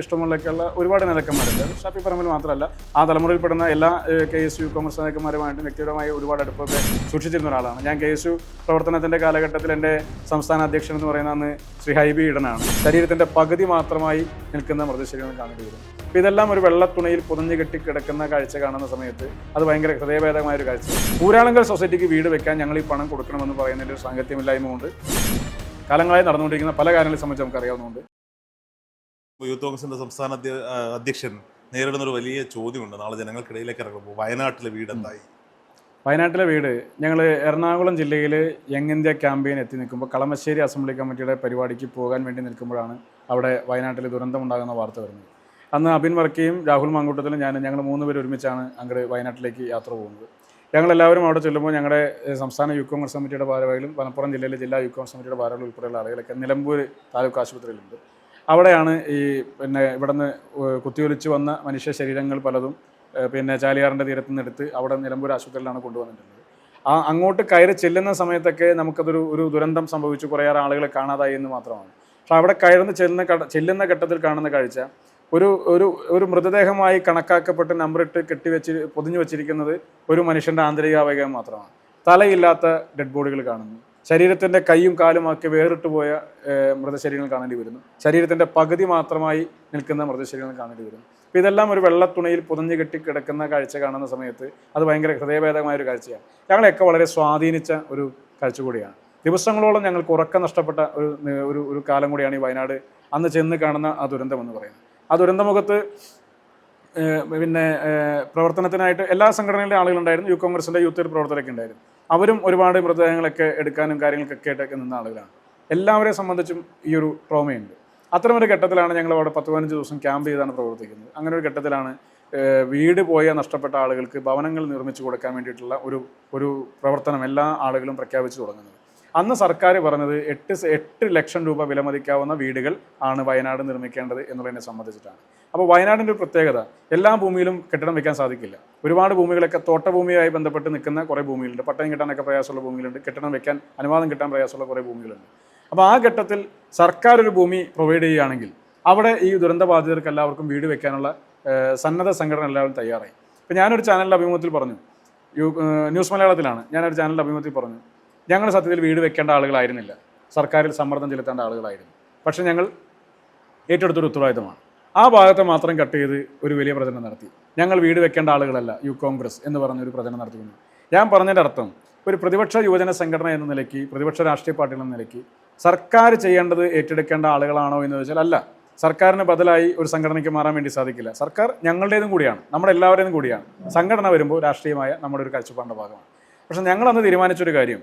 ഇഷ്ടമുള്ളൊക്കെയുള്ള ഒരുപാട് നേതാക്കന്മാരുണ്ട്. ഷാഫി പറമ്പിൽ മാത്രമല്ല ആ തലമുറയിൽപ്പെടുന്ന എല്ലാ കെ എസ് യു കോൺഗ്രസ് നേതാക്കന്മാരുമായിട്ടും വ്യക്തിപരമായി ഒരുപാട് അടുപ്പൊക്കെ സൂക്ഷിച്ചിരുന്ന ഒരാളാണ്. ഞാൻ കെ എസ് യു പ്രവർത്തനത്തിന്റെ കാലഘട്ടത്തിൽ എന്റെ സംസ്ഥാന അധ്യക്ഷൻ എന്ന് പറയുന്ന അന്ന് ശ്രീ ഹൈബി ഇടനാണ് ശരീരത്തിന്റെ പകുതി മാത്രമായി നിൽക്കുന്ന മൃതശരീരം കാണേണ്ടി വരും അപ്പോൾ ഇതെല്ലാം ഒരു വെള്ളത്തുണയിൽ പുതഞ്ഞു കെട്ടി കിടക്കുന്ന കാഴ്ച കാണുന്ന സമയത്ത് അത് ഭയങ്കര ഹൃദയഭേദമായ ഒരു കാഴ്ച ഊരാളുങ്കൽ സൊസൈറ്റിക്ക് വീട് വെക്കാൻ ഞങ്ങൾ ഈ പണം കൊടുക്കണമെന്ന് പറയുന്നതിന്റെ ഒരു സാങ്കത്യമില്ലായ്മ കൊണ്ട് കാലങ്ങളായി നടന്നുകൊണ്ടിരിക്കുന്ന പല കാര്യങ്ങളെ സംബന്ധിച്ച് നമുക്ക് അറിയാവുന്നതുകൊണ്ട് യൂത്ത് കോൺഗ്രസിന്റെ സംസ്ഥാന അധ്യ- അധ്യക്ഷൻ നേരിടുന്ന ഒരു വലിയ ചോദ്യമുണ്ട്. നാളെ ജനങ്ങൾക്കിടയിലേക്ക് ഇറങ്ങുമ്പോൾ വയനാട്ടിലെ വീട് എന്തായി? വയനാട്ടിലെ വീട്. ഞങ്ങൾ എറണാകുളം ജില്ലയിൽ യങ് ഇന്ത്യ ക്യാമ്പയിൻ എത്തി നിൽക്കുമ്പോൾ കളമശ്ശേരി അസംബ്ലി കമ്മിറ്റിയുടെ പരിപാടിക്ക് പോകാൻ വേണ്ടി നിൽക്കുമ്പോഴാണ് അവിടെ വയനാട്ടിൽ ദുരന്തമുണ്ടാകുന്ന വാർത്ത വരുന്നത്. അന്ന് അബിൻ വർക്കിയും രാഹുൽ മാങ്കൂട്ടത്തിലും ഞാൻ ഞങ്ങൾ മൂന്ന് പേര് ഒരുമിച്ചാണ് അങ്ങോട്ട് വയനാട്ടിലേക്ക് യാത്ര പോകുന്നത്. ഞങ്ങളെല്ലാവരും അവിടെ ചെല്ലുമ്പോൾ ഞങ്ങളുടെ സംസ്ഥാന യൂത്ത് കോൺഗ്രസ് കമ്മിറ്റിയുടെ ഭാരവാഹികളും മലപ്പുറം ജില്ലയിലെ ജില്ലാ യൂത്ത് കോൺഗ്രസ് കമ്മിറ്റിയുടെ ഭാരവാഹികൾ ഉൾപ്പെടെയുള്ള ആളുകളൊക്കെ നിലമ്പൂർ താലൂക്ക് ആശുപത്രിയിലുണ്ട്. അവിടെയാണ് ഈ പിന്നെ ഇവിടുന്ന് കുത്തിയൊലിച്ച് വന്ന മനുഷ്യ ശരീരങ്ങൾ പലതും പിന്നെ ചാലിയാറിന്റെ തീരത്ത് നിന്ന് എടുത്ത് അവിടെ നിലമ്പൂർ ആശുപത്രിയിലാണ് കൊണ്ടുവന്നിട്ടുള്ളത്. ആ അങ്ങോട്ട് കയറി ചെല്ലുന്ന സമയത്തൊക്കെ നമുക്കതൊരു ഒരു ദുരന്തം സംഭവിച്ചു. കുറേയേറെ ആളുകളെ കാണാതായി എന്ന് മാത്രമാണ്. പക്ഷെ അവിടെ കയറുന്ന ചെല്ലുന്ന ചെല്ലുന്ന ഘട്ടത്തിൽ കാണുന്ന കാഴ്ച ഒരു ഒരു ഒരു മൃതദേഹമായി കണക്കാക്കപ്പെട്ട് നമ്പറിട്ട് കെട്ടിവെച്ച് പൊതിഞ്ഞു വെച്ചിരിക്കുന്നത് ഒരു മനുഷ്യന്റെ ആന്തരികാവയവം മാത്രമാണ്. തലയില്ലാത്ത ഡെഡ് ബോഡികൾ കാണുന്നു. ശരീരത്തിന്റെ കൈയും കാലുമാക്കി വേറിട്ട് പോയ മൃതശരീരങ്ങൾ കാണേണ്ടി വരുന്നു. ശരീരത്തിന്റെ പകുതി മാത്രമായി നിൽക്കുന്ന മൃതശരീരങ്ങൾ കാണേണ്ടി വരുന്നു. അപ്പോൾ ഇതെല്ലാം ഒരു വെള്ളത്തുണയിൽ പുതഞ്ഞു കെട്ടി കിടക്കുന്ന കാഴ്ച കാണുന്ന സമയത്ത് അത് ഭയങ്കര ഹൃദയഭേദമായ ഒരു കാഴ്ചയാണ്. ഞങ്ങളെയൊക്കെ വളരെ സ്വാധീനിച്ച ഒരു കാഴ്ച കൂടിയാണ്. ദിവസങ്ങളോളം ഞങ്ങൾക്ക് ഉറക്കം നഷ്ടപ്പെട്ട ഒരു ഒരു ഒരു കാലം കൂടിയാണ് ഈ വയനാട് അന്ന് ചെന്ന് കാണുന്ന ആ ദുരന്തം എന്ന് പറയുന്നത്. ആ ദുരന്തമുഖത്ത് പിന്നെ പ്രവർത്തനത്തിനായിട്ട് എല്ലാ സംഘടനകളുടെ ആളുകളുണ്ടായിരുന്നു. യൂത്ത് കോൺഗ്രസിന്റെ യൂത്ത് പ്രവർത്തകരൊക്കെ ഉണ്ടായിരുന്നു. അവരും ഒരുപാട് മൃതദേഹങ്ങളൊക്കെ എടുക്കാനും കാര്യങ്ങൾക്കൊക്കെ ആയിട്ടൊക്കെ നിന്ന ആളുകളാണ്. എല്ലാവരെ സംബന്ധിച്ചും ഈ ഒരു ട്രോമയുണ്ട്. അത്തരമൊരു ഘട്ടത്തിലാണ് ഞങ്ങൾ അവിടെ പത്ത് പതിനഞ്ച് ദിവസം ക്യാമ്പ് ചെയ്താണ് പ്രവർത്തിക്കുന്നത്. അങ്ങനെ ഒരു ഘട്ടത്തിലാണ് വീട് പോയ നഷ്ടപ്പെട്ട ആളുകൾക്ക് ഭവനങ്ങൾ നിർമ്മിച്ചു കൊടുക്കാൻ വേണ്ടിയിട്ടുള്ള ഒരു ഒരു പ്രവർത്തനം എല്ലാ ആളുകളും പ്രഖ്യാപിച്ചു തുടങ്ങുന്നത്. അന്ന് സർക്കാർ പറഞ്ഞത് എട്ട് എട്ട് ലക്ഷം രൂപ വിലമതിക്കാവുന്ന വീടുകൾ ആണ് വയനാട് നിർമ്മിക്കേണ്ടത് എന്നുള്ളതിനെ സംബന്ധിച്ചിട്ടാണ്. അപ്പോൾ വയനാടിന്റെ ഒരു പ്രത്യേകത എല്ലാ ഭൂമിയിലും കെട്ടിടം വെക്കാൻ സാധിക്കില്ല. ഒരുപാട് ഭൂമികളൊക്കെ തോട്ടഭൂമിയായി ബന്ധപ്പെട്ട് നിൽക്കുന്ന കുറേ ഭൂമിയിലുണ്ട് പട്ടയം കിട്ടാനൊക്കെ പ്രയാസമുള്ള ഭൂമിയിലുണ്ട് കെട്ടിടം വെക്കാൻ അനുവാദം കിട്ടാൻ പ്രയാസമുള്ള കുറേ ഭൂമികളുണ്ട്. അപ്പോൾ ആ ഘട്ടത്തിൽ സർക്കാർ ഒരു ഭൂമി പ്രൊവൈഡ് ചെയ്യുകയാണെങ്കിൽ അവിടെ ഈ ദുരന്തബാധിതർക്ക് എല്ലാവർക്കും വീട് വെക്കാനുള്ള സന്നദ്ധ സംഘടന എല്ലാവരും തയ്യാറായി. ഇപ്പം ഞാനൊരു ചാനലിന്റെ അഭിമുഖത്തിൽ പറഞ്ഞു ന്യൂസ് മലയാളത്തിലാണ്. ഞാനൊരു ചാനലിന്റെ അഭിമുഖത്തിൽ പറഞ്ഞു ഞങ്ങൾ സത്യത്തിൽ വീട് വെക്കേണ്ട ആളുകളായിരുന്നില്ല. സർക്കാരിൽ സമ്മർദ്ദം ചെലുത്തേണ്ട ആളുകളായിരുന്നു. പക്ഷേ ഞങ്ങൾ ഏറ്റെടുത്തൊരു ഉത്തരവാദിത്തമാണ്. ആ ഭാഗത്തെ മാത്രം കട്ട് ചെയ്ത് ഒരു വലിയ പ്രചരണം നടത്തി. ഞങ്ങൾ വീട് വെക്കേണ്ട ആളുകളല്ല യു കോൺഗ്രസ് എന്ന് പറഞ്ഞൊരു പ്രചരണം നടത്തിക്കുന്നു ഞാൻ പറഞ്ഞതിന്റെ അർത്ഥം ഒരു പ്രതിപക്ഷ യുവജന സംഘടന എന്ന നിലയ്ക്ക് പ്രതിപക്ഷ രാഷ്ട്രീയ പാർട്ടികൾ എന്ന നിലയ്ക്ക് സർക്കാർ ചെയ്യേണ്ടത് ഏറ്റെടുക്കേണ്ട ആളുകളാണോ എന്ന് ചോദിച്ചാൽ അല്ല. സർക്കാരിന് ബദലായി ഒരു സംഘടനയ്ക്ക് മാറാൻ വേണ്ടി സാധിക്കില്ല. സർക്കാർ ഞങ്ങളുടേതും കൂടിയാണ് നമ്മുടെ എല്ലാവരുടെയും കൂടിയാണ്. സംഘടന വരുമ്പോൾ രാഷ്ട്രീയമായ നമ്മുടെ ഒരു കാഴ്ചപ്പാടിന്റെ ഭാഗമാണ്. പക്ഷേ ഞങ്ങളന്ന് തീരുമാനിച്ചൊരു കാര്യം